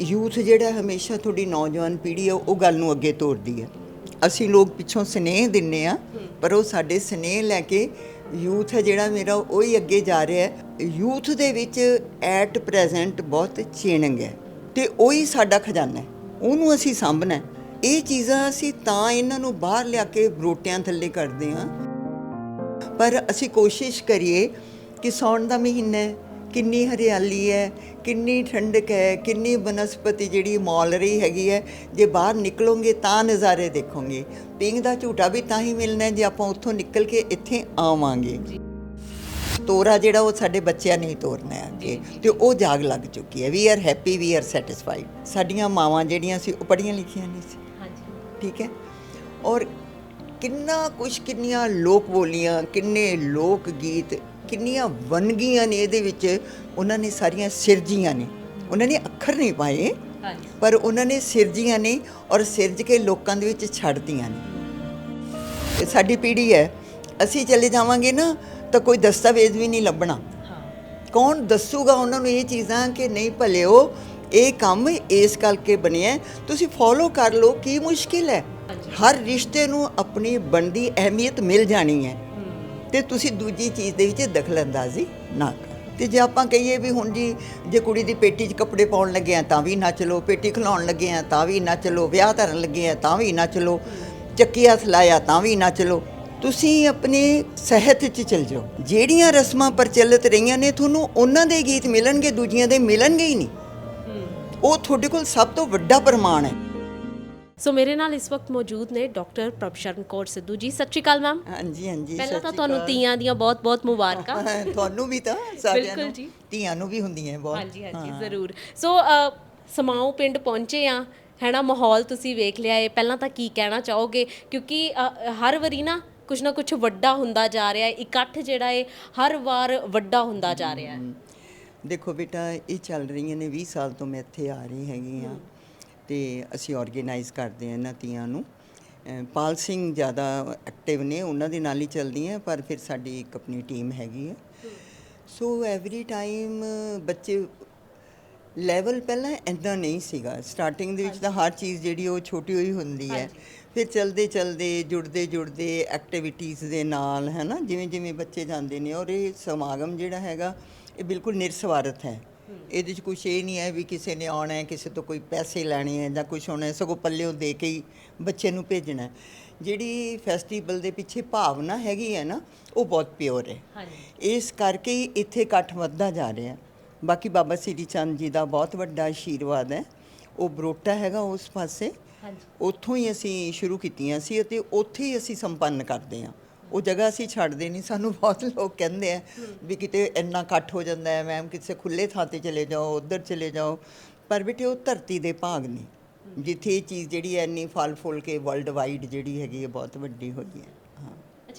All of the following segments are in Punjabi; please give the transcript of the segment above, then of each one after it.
ਯੂਥ ਜਿਹੜਾ ਹਮੇਸ਼ਾ ਤੁਹਾਡੀ ਨੌਜਵਾਨ ਪੀੜ੍ਹੀ ਹੈ ਉਹ ਗੱਲ ਨੂੰ ਅੱਗੇ ਤੋਰਦੀ ਹੈ ਅਸੀਂ ਲੋਕ ਪਿੱਛੋਂ ਸਨੇਹ ਦਿੰਨੇ ਆ, ਪਰ ਉਹ ਸਾਡੇ ਸਨੇਹ ਲੈ ਕੇ ਯੂਥ ਹੈ ਜਿਹੜਾ ਮੇਰਾ, ਉਹ ਹੀ ਅੱਗੇ ਜਾ ਰਿਹਾ ਹੈ। ਯੂਥ ਦੇ ਵਿੱਚ ਐਟ ਪ੍ਰੈਜ਼ੈਂਟ ਬਹੁਤ ਚੇਂਜਿੰਗ ਹੈ ਤੇ ਉਹ ਹੀ ਸਾਡਾ ਖਜ਼ਾਨਾ ਹੈ। ਉਹਨੂੰ ਅਸੀਂ ਸਾਂਭਣਾ ਇਹ ਚੀਜ਼ਾਂ ਅਸੀਂ ਤਾਂ ਇਹਨਾਂ ਨੂੰ ਬਾਹਰ ਲਿਆ ਕੇ ਬਰੋਟਿਆਂ ਥੱਲੇ ਕਰਦੇ ਹਾਂ। ਪਰ ਅਸੀਂ ਕੋਸ਼ਿਸ਼ ਕਰੀਏ ਕਿ ਸੌਣ ਦਾ ਮਹੀਨਾ ਹੈ ਕਿੰਨੀ ਹਰਿਆਲੀ ਹੈ ਕਿੰਨੀ ਠੰਡਕ ਹੈ ਕਿੰਨੀ ਬਨਸਪਤੀ ਜਿਹੜੀ ਮੌਲ ਰਹੀ ਹੈਗੀ ਹੈ ਜੇ ਬਾਹਰ ਨਿਕਲੋਗੇ ਤਾਂ ਨਜ਼ਾਰੇ ਦੇਖੋਗੇ। ਪਿੰਗ ਦਾ ਝੂਟਾ ਵੀ ਤਾਂ ਹੀ ਮਿਲਣਾ ਜੇ ਆਪਾਂ ਉੱਥੋਂ ਨਿਕਲ ਕੇ ਇੱਥੇ ਆਵਾਂਗੇ। ਤੋਰਾ ਜਿਹੜਾ ਉਹ ਸਾਡੇ ਬੱਚਿਆਂ ਨੇ ਹੀ ਤੋਰਨਾ ਹੈ ਅੱਗੇ ਤੇ ਉਹ ਜਾਗ ਲੱਗ ਚੁੱਕੀ ਹੈ। We are happy we are satisfied ਸਾਡੀਆਂ ਮਾਵਾਂ ਜਿਹੜੀਆਂ ਸੀ ਉਹ ਪੜ੍ਹੀਆਂ ਲਿਖੀਆਂ ਨਹੀਂ ਸੀ। ਹਾਂਜੀ। ਠੀਕ ਹੈ? ਔਰ ਕਿੰਨਾ ਕੁਛ ਕਿੰਨੀਆਂ ਲੋਕ ਬੋਲੀਆਂ ਕਿੰਨੇ ਲੋਕ ਗੀਤ ਕਿੰਨੀਆਂ ਵੰਨਗੀਆਂ ਨੇ ਇਹਦੇ ਵਿੱਚ ਉਹਨਾਂ ਨੇ ਸਾਰੀਆਂ ਸਿਰਜੀਆਂ ਨੇ। ਉਹਨਾਂ ਨੇ ਅੱਖਰ ਨਹੀਂ ਪਾਏ ਪਰ ਉਹਨਾਂ ਨੇ ਸਿਰਜੀਆਂ ਨੇ ਔਰ ਸਿਰਜ ਕੇ ਲੋਕਾਂ ਦੇ ਵਿੱਚ ਛੱਡਤੀਆਂ ਨੇ। ਇਹ ਸਾਡੀ ਪੀੜ੍ਹੀ ਹੈ ਅਸੀਂ ਚਲੇ ਜਾਵਾਂਗੇ ਨਾ ਤਾਂ ਕੋਈ ਦਸਤਾਵੇਜ਼ ਵੀ ਨਹੀਂ ਲੱਭਣਾ। ਕੌਣ ਦੱਸੂਗਾ ਉਹਨਾਂ ਨੂੰ ਇਹ ਚੀਜ਼ਾਂ ਕਿ ਨਹੀਂ ਭਲਿਓ ਇਹ ਕੰਮ ਇਸ ਕਰਕੇ ਬਣਿਆ ਤੁਸੀਂ ਫੋਲੋ ਕਰ ਲਓ ਕੀ ਮੁਸ਼ਕਿਲ ਹੈ। ਹਰ ਰਿਸ਼ਤੇ ਨੂੰ ਆਪਣੀ ਬਣਦੀ ਅਹਿਮੀਅਤ ਮਿਲ ਜਾਣੀ ਹੂੰ। ਤੇ ਤੁਸੀਂ ਦੂਜੀ ਚੀਜ਼ ਦੇ ਵਿੱਚ ਦਖਲਅੰਦਾਜ਼ੀ ਨਾ ਕਰੋ। ਤੇ ਜੇ ਆਪਾਂ ਕਹੀਏ ਵੀ ਹੁਣ ਜੀ ਜੇ ਕੁੜੀ ਦੀ ਪੇਟੀ 'ਚ ਕੱਪੜੇ ਪਾਉਣ ਲੱਗੇ ਆ ਤਾਂ ਵੀ ਨੱਚ ਲਓ ਪੇਟੀ ਖਿਲਾਉਣ ਲੱਗੇ ਆ ਤਾਂ ਵੀ ਨੱਚ ਲਓ ਵਿਆਹ ਧਰਨ ਲੱਗੇ ਆ ਤਾਂ ਵੀ ਨੱਚ ਲਓ ਚੱਕੀ ਹੱਥ ਲਾਇਆ ਤਾਂ ਵੀ ਨੱਚ ਲਓ ਤੁਸੀਂ ਆਪਣੇ ਸਹਿਤ 'ਚ ਚਲ ਜਾਓ। ਜਿਹੜੀਆਂ ਰਸਮਾਂ ਪ੍ਰਚਲਿਤ ਰਹੀਆਂ ਨੇ ਤੁਹਾਨੂੰ ਉਹਨਾਂ ਦੇ ਗੀਤ ਮਿਲਣਗੇ ਦੂਜੀਆਂ ਦੇ ਮਿਲਣਗੇ ਹੀ ਨਹੀਂ। ਉਹ ਤੁਹਾਡੇ ਕੋਲ ਸਭ ਤੋਂ ਵੱਡਾ ਪ੍ਰਮਾਣ ਹੈ। ਸੋ ਮੇਰੇ ਨਾਲ ਇਸ ਵਕਤ ਮੌਜੂਦ ਨੇ ਡਾਕਟਰ ਪ੍ਰਭਸ਼ਰਨ ਕੌਰ ਸਿੱਧੂ ਜੀ। ਸਤਿ ਸ਼੍ਰੀ ਅਕਾਲ ਮੈਮ ਹਾਂਜੀ ਹਾਂਜੀ ਪਹਿਲਾਂ ਤਾਂ ਤੁਹਾਨੂੰ ਤੀਆਂ ਦੀਆਂ ਬਹੁਤ-ਬਹੁਤ ਮੁਬਾਰਕਾਂ। ਤੁਹਾਨੂੰ ਵੀ ਤਾਂ ਸਾਰਿਆਂ ਨੂੰ। ਧੀਆਂ ਨੂੰ ਵੀ ਹੁੰਦੀਆਂ ਬਹੁਤ। ਹਾਂਜੀ ਹਾਂਜੀ ਜ਼ਰੂਰ। ਸੋ ਅ, ਸਮਾਓ ਪਿੰਡ ਪਹੁੰਚੇ ਆ। ਹੈਨਾ ਮਾਹੌਲ ਤੁਸੀਂ ਵੇਖ ਲਿਆ ਹੈ ਪਹਿਲਾਂ ਤਾਂ ਕੀ ਕਹਿਣਾ ਚਾਹੋਗੇ? ਕਿਉਂਕਿ ਹਰ ਵਾਰੀ ਨਾ ਕੁਝ ਨਾ ਕੁਝ ਵੱਡਾ ਹੁੰਦਾ ਜਾ ਰਿਹਾ ਹੈ ਇਕੱਠ ਜਿਹੜਾ ਹੈ ਹਰ ਵਾਰ ਵੱਡਾ ਹੁੰਦਾ ਜਾ ਰਿਹਾ। ਹੈ। ਦੇਖੋ ਬੇਟਾ ਇਹ ਚੱਲ ਰਹੀਆਂ ਨੇ 20 ਸਾਲ ਤੋਂ ਮੈਂ ਇੱਥੇ ਆ ਰਹੀ ਹੈਗੀ ਆ। ਤੇ ਅਸੀਂ ਆਰਗੇਨਾਈਜ਼ ਕਰਦੇ ਆ ਇਹਨਾਂ ਤੀਆਂ ਨੂੰ। ਪਾਲ ਸਿੰਘ ਜ਼ਿਆਦਾ ਐਕਟਿਵ ਨੇ ਉਹਨਾਂ ਦੇ ਨਾਲ ਹੀ ਚੱਲਦੀਆਂ ਪਰ ਫਿਰ ਸਾਡੀ ਇੱਕ ਆਪਣੀ ਟੀਮ ਹੈਗੀ ਹੈ। ਸੋ ਐਵਰੀ ਟਾਈਮ ਬੱਚੇ ਲੈਵਲ ਪਹਿਲਾਂ ਇੰਨਾ ਨਹੀਂ ਸੀਗਾ। ਸਟਾਰਟਿੰਗ ਦੇ ਵਿੱਚ ਤਾਂ ਹਰ ਚੀਜ਼ ਜਿਹੜੀ ਉਹ ਛੋਟੀ ਹੋਈ ਹੁੰਦੀ ਹੈ। ਫਿਰ ਚਲਦੇ ਚਲਦੇ ਜੁੜਦੇ ਜੁੜਦੇ ਐਕਟੀਵਿਟੀਜ਼ ਦੇ ਨਾਲ ਹੈ ਨਾ ਜਿਵੇਂ ਜਿਵੇਂ ਬੱਚੇ ਜਾਂਦੇ ਨੇ ਔਰ ਇਹ ਸਮਾਗਮ ਜਿਹੜਾ ਹੈਗਾ ਇਹ ਬਿਲਕੁਲ ਨਿਰਸਵਾਰਥ ਹੈ। ਇਹਦੇ 'ਚ ਕੁਝ ਇਹ ਨਹੀਂ ਹੈ ਵੀ ਕਿਸੇ ਨੇ ਆਉਣਾ ਹੈ ਕਿਸੇ ਤੋਂ ਕੋਈ ਪੈਸੇ ਲੈਣੇ ਹੈ ਜਾਂ ਕੁਝ ਹੋਣਾ ਹੈ ਸਗੋਂ ਪੱਲਿਓਂ ਦੇ ਕੇ ਹੀ ਬੱਚੇ ਨੂੰ ਭੇਜਣਾ ਹੈ। ਜਿਹੜੀ ਫੈਸਟੀਵਲ ਦੇ ਪਿੱਛੇ ਭਾਵਨਾ ਹੈਗੀ ਹੈ ਨਾ ਉਹ ਬਹੁਤ ਪਿਓਰ ਹੈ। ਹਾਂਜੀ। ਇਸ ਕਰਕੇ ਹੀ ਇੱਥੇ ਇਕੱਠ ਵੱਧਦਾ ਜਾ ਰਿਹਾ ਬਾਕੀ ਬਾਬਾ ਸ੍ਰੀ ਚੰਦ ਜੀ ਦਾ ਬਹੁਤ ਵੱਡਾ ਆਸ਼ੀਰਵਾਦ ਹੈ। ਉਹ ਬਰੋਟਾ ਹੈਗਾ ਉਸ ਪਾਸੇ। ਹਾਂਜੀ। ਉੱਥੋਂ ਹੀ ਅਸੀਂ ਸ਼ੁਰੂ ਕੀਤੀਆਂ ਸੀ ਅਤੇ ਉੱਥੇ ਹੀ ਅਸੀਂ ਸੰਪੰਨ ਕਰਦੇ ਹਾਂ। ਉਹ ਜਗ੍ਹਾ ਅਸੀਂ ਛੱਡਦੇ ਨਹੀਂ। ਸਾਨੂੰ ਬਹੁਤ ਲੋਕ ਕਹਿੰਦੇ ਆ ਵੀ ਕਿਤੇ ਇੰਨਾ ਇਕੱਠ ਹੋ ਜਾਂਦਾ ਹੈ, ਮੈਮ, ਕਿਸੇ ਖੁੱਲੇ ਥਾਂ ਤੇ ਚਲੇ ਜਾਓ, ਉੱਧਰ ਚਲੇ ਜਾਓ। ਪਰ ਬੇਟੇ, ਉਹ ਧਰਤੀ ਦੇ ਭਾਗ ਨੇ। ਜਿੱਥੇ ਇਹ ਚੀਜ਼ ਜਿਹੜੀ ਹੈ, ਇੰਨੀ ਫਲ ਫੁੱਲ ਕੇ ਵਰਲਡ ਵਾਈਡ ਜਿਹੜੀ ਹੈਗੀ ਹੈ, ਬਹੁਤ ਵੱਡੀ ਹੋਈ ਹੈ।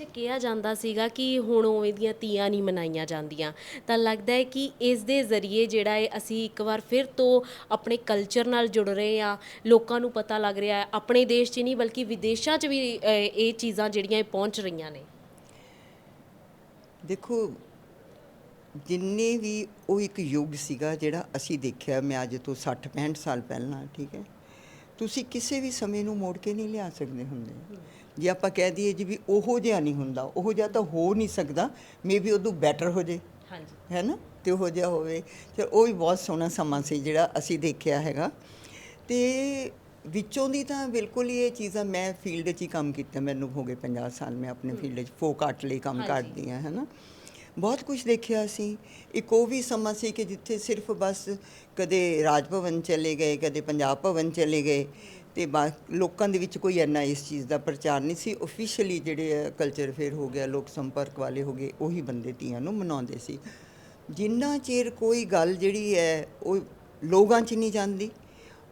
ਹਾਂ ਕਿਹਾ ਜਾਂਦਾ ਸੀਗਾ ਕਿ ਹੁਣ ਉਵੇਂ ਦੀਆਂ ਤੀਆਂ ਨਹੀਂ ਮਨਾਈਆਂ ਜਾਂਦੀਆਂ। ਤਾਂ ਲੱਗਦਾ ਹੈ ਕਿ ਇਸ ਦੇ ਜ਼ਰੀਏ ਜਿਹੜਾ ਹੈ ਅਸੀਂ ਇੱਕ ਵਾਰ ਫਿਰ ਤੋਂ ਆਪਣੇ ਕਲਚਰ ਨਾਲ ਜੁੜ ਰਹੇ ਆ ਲੋਕਾਂ ਨੂੰ ਪਤਾ ਲੱਗ ਰਿਹਾ ਹੈ ਆਪਣੇ ਦੇਸ਼ 'ਚ ਨਹੀਂ ਬਲਕਿ ਵਿਦੇਸ਼ਾਂ 'ਚ ਵੀ ਅ, ਇਹ ਚੀਜ਼ਾਂ ਜਿਹੜੀਆਂ ਇਹ ਪਹੁੰਚ ਰਹੀਆਂ ਨੇ। ਦੇਖੋ ਜਿੰਨੇ ਵੀ ਉਹ ਇੱਕ ਯੁੱਗ ਸੀਗਾ ਜਿਹੜਾ ਅਸੀਂ ਦੇਖਿਆ ਮੈਂ ਅੱਜ ਤੋਂ 60 65 ਸਾਲ ਪਹਿਲਾਂ ਠੀਕ ਹੈ। ਤੁਸੀਂ ਕਿਸੇ ਵੀ ਸਮੇਂ ਨੂੰ ਮੋੜ ਕੇ ਨਹੀਂ ਲਿਆ ਸਕਦੇ ਹੁੰਦੇ। ਜੇ ਆਪਾਂ ਕਹਿ ਦਈਏ ਜੀ ਵੀ ਉਹੋ ਜਿਹਾ ਨਹੀਂ ਹੁੰਦਾ ਉਹੋ ਜਿਹਾ ਤਾਂ ਹੋ ਨਹੀਂ ਸਕਦਾ ਮੇਬੀ ਉਦੋਂ ਬੈਟਰ ਹੋ ਜੇ। ਹਾਂਜੀ। ਹੈ ਨਾ ਤੇ ਉਹੋ ਜਿਹਾ ਹੋਵੇ। ਤੇ ਉਹ ਵੀ ਬਹੁਤ ਸੋਹਣਾ ਸਮਾਂ ਸੀ ਜਿਹੜਾ ਅਸੀਂ ਦੇਖਿਆ ਹੈਗਾ। ਤੇ ਵਿੱਚੋਂ ਦੀ ਤਾਂ ਬਿਲਕੁਲ ਹੀ ਇਹ ਚੀਜ਼ਾਂ ਮੈਂ ਫੀਲਡ 'ਚ ਹੀ ਕੰਮ ਕੀਤਾ ਮੈਨੂੰ ਹੋ ਗਏ 50 ਸਾਲ ਮੈਂ ਆਪਣੇ ਫੀਲਡ 'ਚ ਫੋਕ ਆਰਟ ਲਈ ਕੰਮ। ਕਰਦੀ ਹਾਂ ਹੈ ਨਾ ਬਹੁਤ ਕੁਝ ਦੇਖਿਆ ਸੀ। ਇੱਕ ਉਹ ਵੀ ਸਮਾਂ ਸੀ ਕਿ ਜਿੱਥੇ ਸਿਰਫ ਬਸ ਕਦੇ ਰਾਜ ਭਵਨ ਚਲੇ ਗਏ ਕਦੇ ਪੰਜਾਬ ਭਵਨ ਚਲੇ ਗਏ। ਤੇ ਬਾ- ਲੋਕਾਂ ਦੇ ਵਿੱਚ ਕੋਈ ਇੰਨਾ ਇਸ ਚੀਜ਼ ਦਾ ਪ੍ਰਚਾਰ ਨਹੀਂ ਸੀ। ਅਫੀਸ਼ੀਅਲੀ ਜਿਹੜੇ ਕਲਚਰ ਫੇਅਰ ਹੋ ਗਿਆ, ਲੋਕ ਸੰਪਰਕ ਵਾਲੇ ਹੋ ਗਏ, ਉਹੀ ਬੰਦੇ ਧੀਆਂ ਨੂੰ ਮਨਾਉਂਦੇ ਸੀ। ਜਿੰਨਾ ਚਿਰ ਕੋਈ ਗੱਲ ਜਿਹੜੀ ਹੈ, ਉਹ ਲੋਕਾਂ 'ਚ ਨਹੀਂ ਜਾਂਦੀ,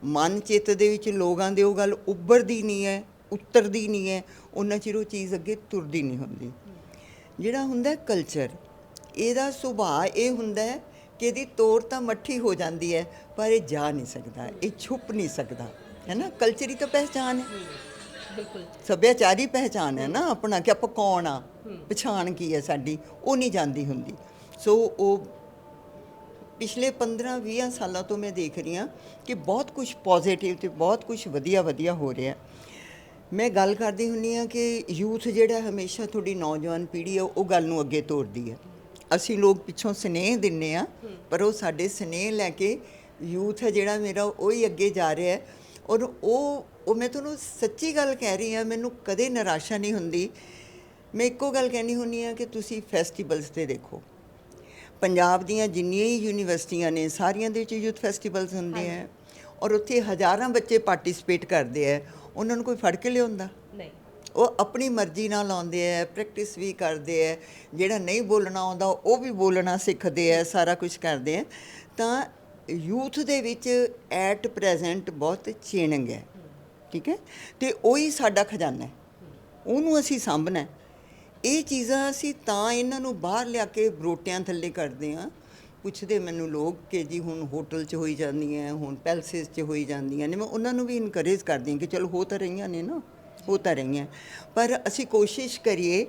ਮਨ ਚਿੱਤ ਦੇ ਵਿੱਚ ਲੋਕਾਂ ਦੇ ਉਹ ਗੱਲ ਉੱਭਰਦੀ ਨਹੀਂ ਹੈ, ਉਤਰਦੀ ਨਹੀਂ ਹੈ, ਉਹਨਾਂ ਚਿਰ ਉਹ ਚੀਜ਼ ਅੱਗੇ ਤੁਰਦੀ ਨਹੀਂ ਹੁੰਦੀ। ਜਿਹੜਾ ਹੁੰਦਾ ਕਲਚਰ ਇਹਦਾ ਸੁਭਾਅ ਇਹ ਹੁੰਦਾ ਹੈ ਕਿ ਇਹਦੀ ਤੋੜ ਤਾਂ ਮੱਠੀ ਹੋ ਜਾਂਦੀ ਹੈ, ਪਰ ਇਹ ਜਾ ਨਹੀਂ ਸਕਦਾ, ਇਹ ਛੁਪ ਨਹੀਂ ਸਕਦਾ। ਹੈ ਨਾ? ਕਲਚਰ ਹੀ ਤਾਂ ਪਹਿਚਾਨ ਹੈ। ਬਿਲਕੁਲ। ਸੱਭਿਆਚਾਰੀ ਪਹਿਚਾਨ ਹੈ ਨਾ ਆਪਣਾ ਕਿ ਆਪਾਂ ਕੌਣ ਆ? ਪਛਾਣ ਕੀ ਹੈ ਸਾਡੀ? ਉਹ ਨਹੀਂ ਜਾਂਦੀ ਹੁੰਦੀ। ਸੋ ਉਹ ਪਿਛਲੇ 15-20 ਸਾਲਾਂ ਤੋਂ ਮੈਂ ਦੇਖ ਰਹੀ ਹਾਂ ਕਿ ਬਹੁਤ ਕੁਝ ਪੋਜ਼ਿਟਿਵ ਤੇ ਬਹੁਤ ਕੁਝ ਵਧੀਆ ਵਧੀਆ ਹੋ ਰਿਹਾ ਮੈਂ ਗੱਲ ਕਰਦੀ ਹੁੰਨੀ ਆ ਕਿ ਯੂਥ ਜਿਹੜਾ ਹਮੇਸ਼ਾ ਤੁਹਾਡੀ ਨੌਜਵਾਨ ਪੀੜ੍ਹੀ ਹੈ ਉਹ ਗੱਲ ਨੂੰ ਅੱਗੇ ਤੋਰਦੀ ਹੈ। ਅਸੀਂ ਲੋਕ ਪਿੱਛੋਂ ਸਨੇਹ ਦਿੰਨੇ ਆ ਪਰ ਉਹ ਸਾਡੇ ਸਨੇਹ ਲੈ ਕੇ ਯੂਥ ਹੈ ਜਿਹੜਾ ਮੇਰਾ ਉਹ ਹੀ ਅੱਗੇ ਜਾ ਰਿਹਾ ਹੈ। ਔਰ ਉਹ ਉਹ ਮੈਂ ਤੁਹਾਨੂੰ ਸੱਚੀ ਗੱਲ ਕਹਿ ਰਹੀ ਹਾਂ ਮੈਨੂੰ ਕਦੇ ਨਿਰਾਸ਼ਾ ਨਹੀਂ ਹੁੰਦੀ। ਮੈਂ ਇੱਕੋ ਗੱਲ ਕਹਿਣੀ ਹੁੰਨੀ ਆ ਕਿ ਤੁਸੀਂ ਫੈਸਟੀਵਲਸ ਤੇ ਦੇਖੋ। ਪੰਜਾਬ ਦੀਆਂ ਜਿੰਨੀਆਂ ਹੀ ਯੂਨੀਵਰਸਿਟੀਆਂ ਨੇ ਸਾਰੀਆਂ ਦੇ ਵਿੱਚ ਯੂਥ ਫੈਸਟੀਵਲਸ ਹੁੰਦੇ ਆ। ਔਰ ਉੱਥੇ ਹਜ਼ਾਰਾਂ ਬੱਚੇ ਪਾਰਟਿਸਿਪੇਟ ਕਰਦੇ ਆ। ਉਹਨਾਂ ਨੂੰ ਕੋਈ ਫੜ ਕੇ ਲਿਆਉਂਦਾ? ਨਹੀਂ। ਉਹ ਆਪਣੀ ਮਰਜ਼ੀ ਨਾਲ ਆਉਂਦੇ ਆ ਪ੍ਰੈਕਟਿਸ ਵੀ ਕਰਦੇ ਆ। ਜਿਹੜਾ ਨਹੀਂ ਬੋਲਣਾ ਆਉਂਦਾ ਉਹ ਵੀ ਬੋਲਣਾ ਸਿੱਖਦੇ ਆ ਸਾਰਾ ਕੁਝ ਕਰਦੇ ਆ। ਤਾਂ ਯੂਥ ਦੇ ਵਿੱਚ ਐਟ ਪ੍ਰੈਜ਼ੈਂਟ ਬਹੁਤ ਚੇਂਜਿੰਗ ਹੈ, ਠੀਕ ਹੈ? ਤੇ ਉਹੀ ਸਾਡਾ ਖਜ਼ਾਨਾ ਹੈ। ਉਹਨੂੰ ਅਸੀਂ ਸਾਂਭਣਾ ਹੈ। ਇਹ ਚੀਜ਼ਾਂ ਅਸੀਂ ਤਾਂ ਇਹਨਾਂ ਨੂੰ ਬਾਹਰ ਲਿਆ ਕੇ ਬਰੋਟਿਆਂ ਥੱਲੇ ਕਰਦੇ ਆ ਪੁੱਛਦੇ ਮੈਨੂੰ ਲੋਕ ਕਿ ਜੀ ਹੁਣ ਹੋਟਲ 'ਚ ਹੋਈ ਜਾਂਦੀਆਂ, ਹੁਣ ਪੈਲਸਿਸ 'ਚ ਹੋਈ ਜਾਂਦੀਆਂ ਨੇ। ਮੈਂ ਉਹਨਾਂ ਨੂੰ ਵੀ ਇਨਕਰੇਜ ਕਰਦੀ ਹਾਂ ਕਿ ਚਲੋ ਹੋ ਤਾਂ ਰਹੀਆਂ ਨੇ ਨਾ, ਹੋ ਤਾਂ ਰਹੀਆਂ। ਪਰ ਅਸੀਂ ਕੋਸ਼ਿਸ਼ ਕਰੀਏ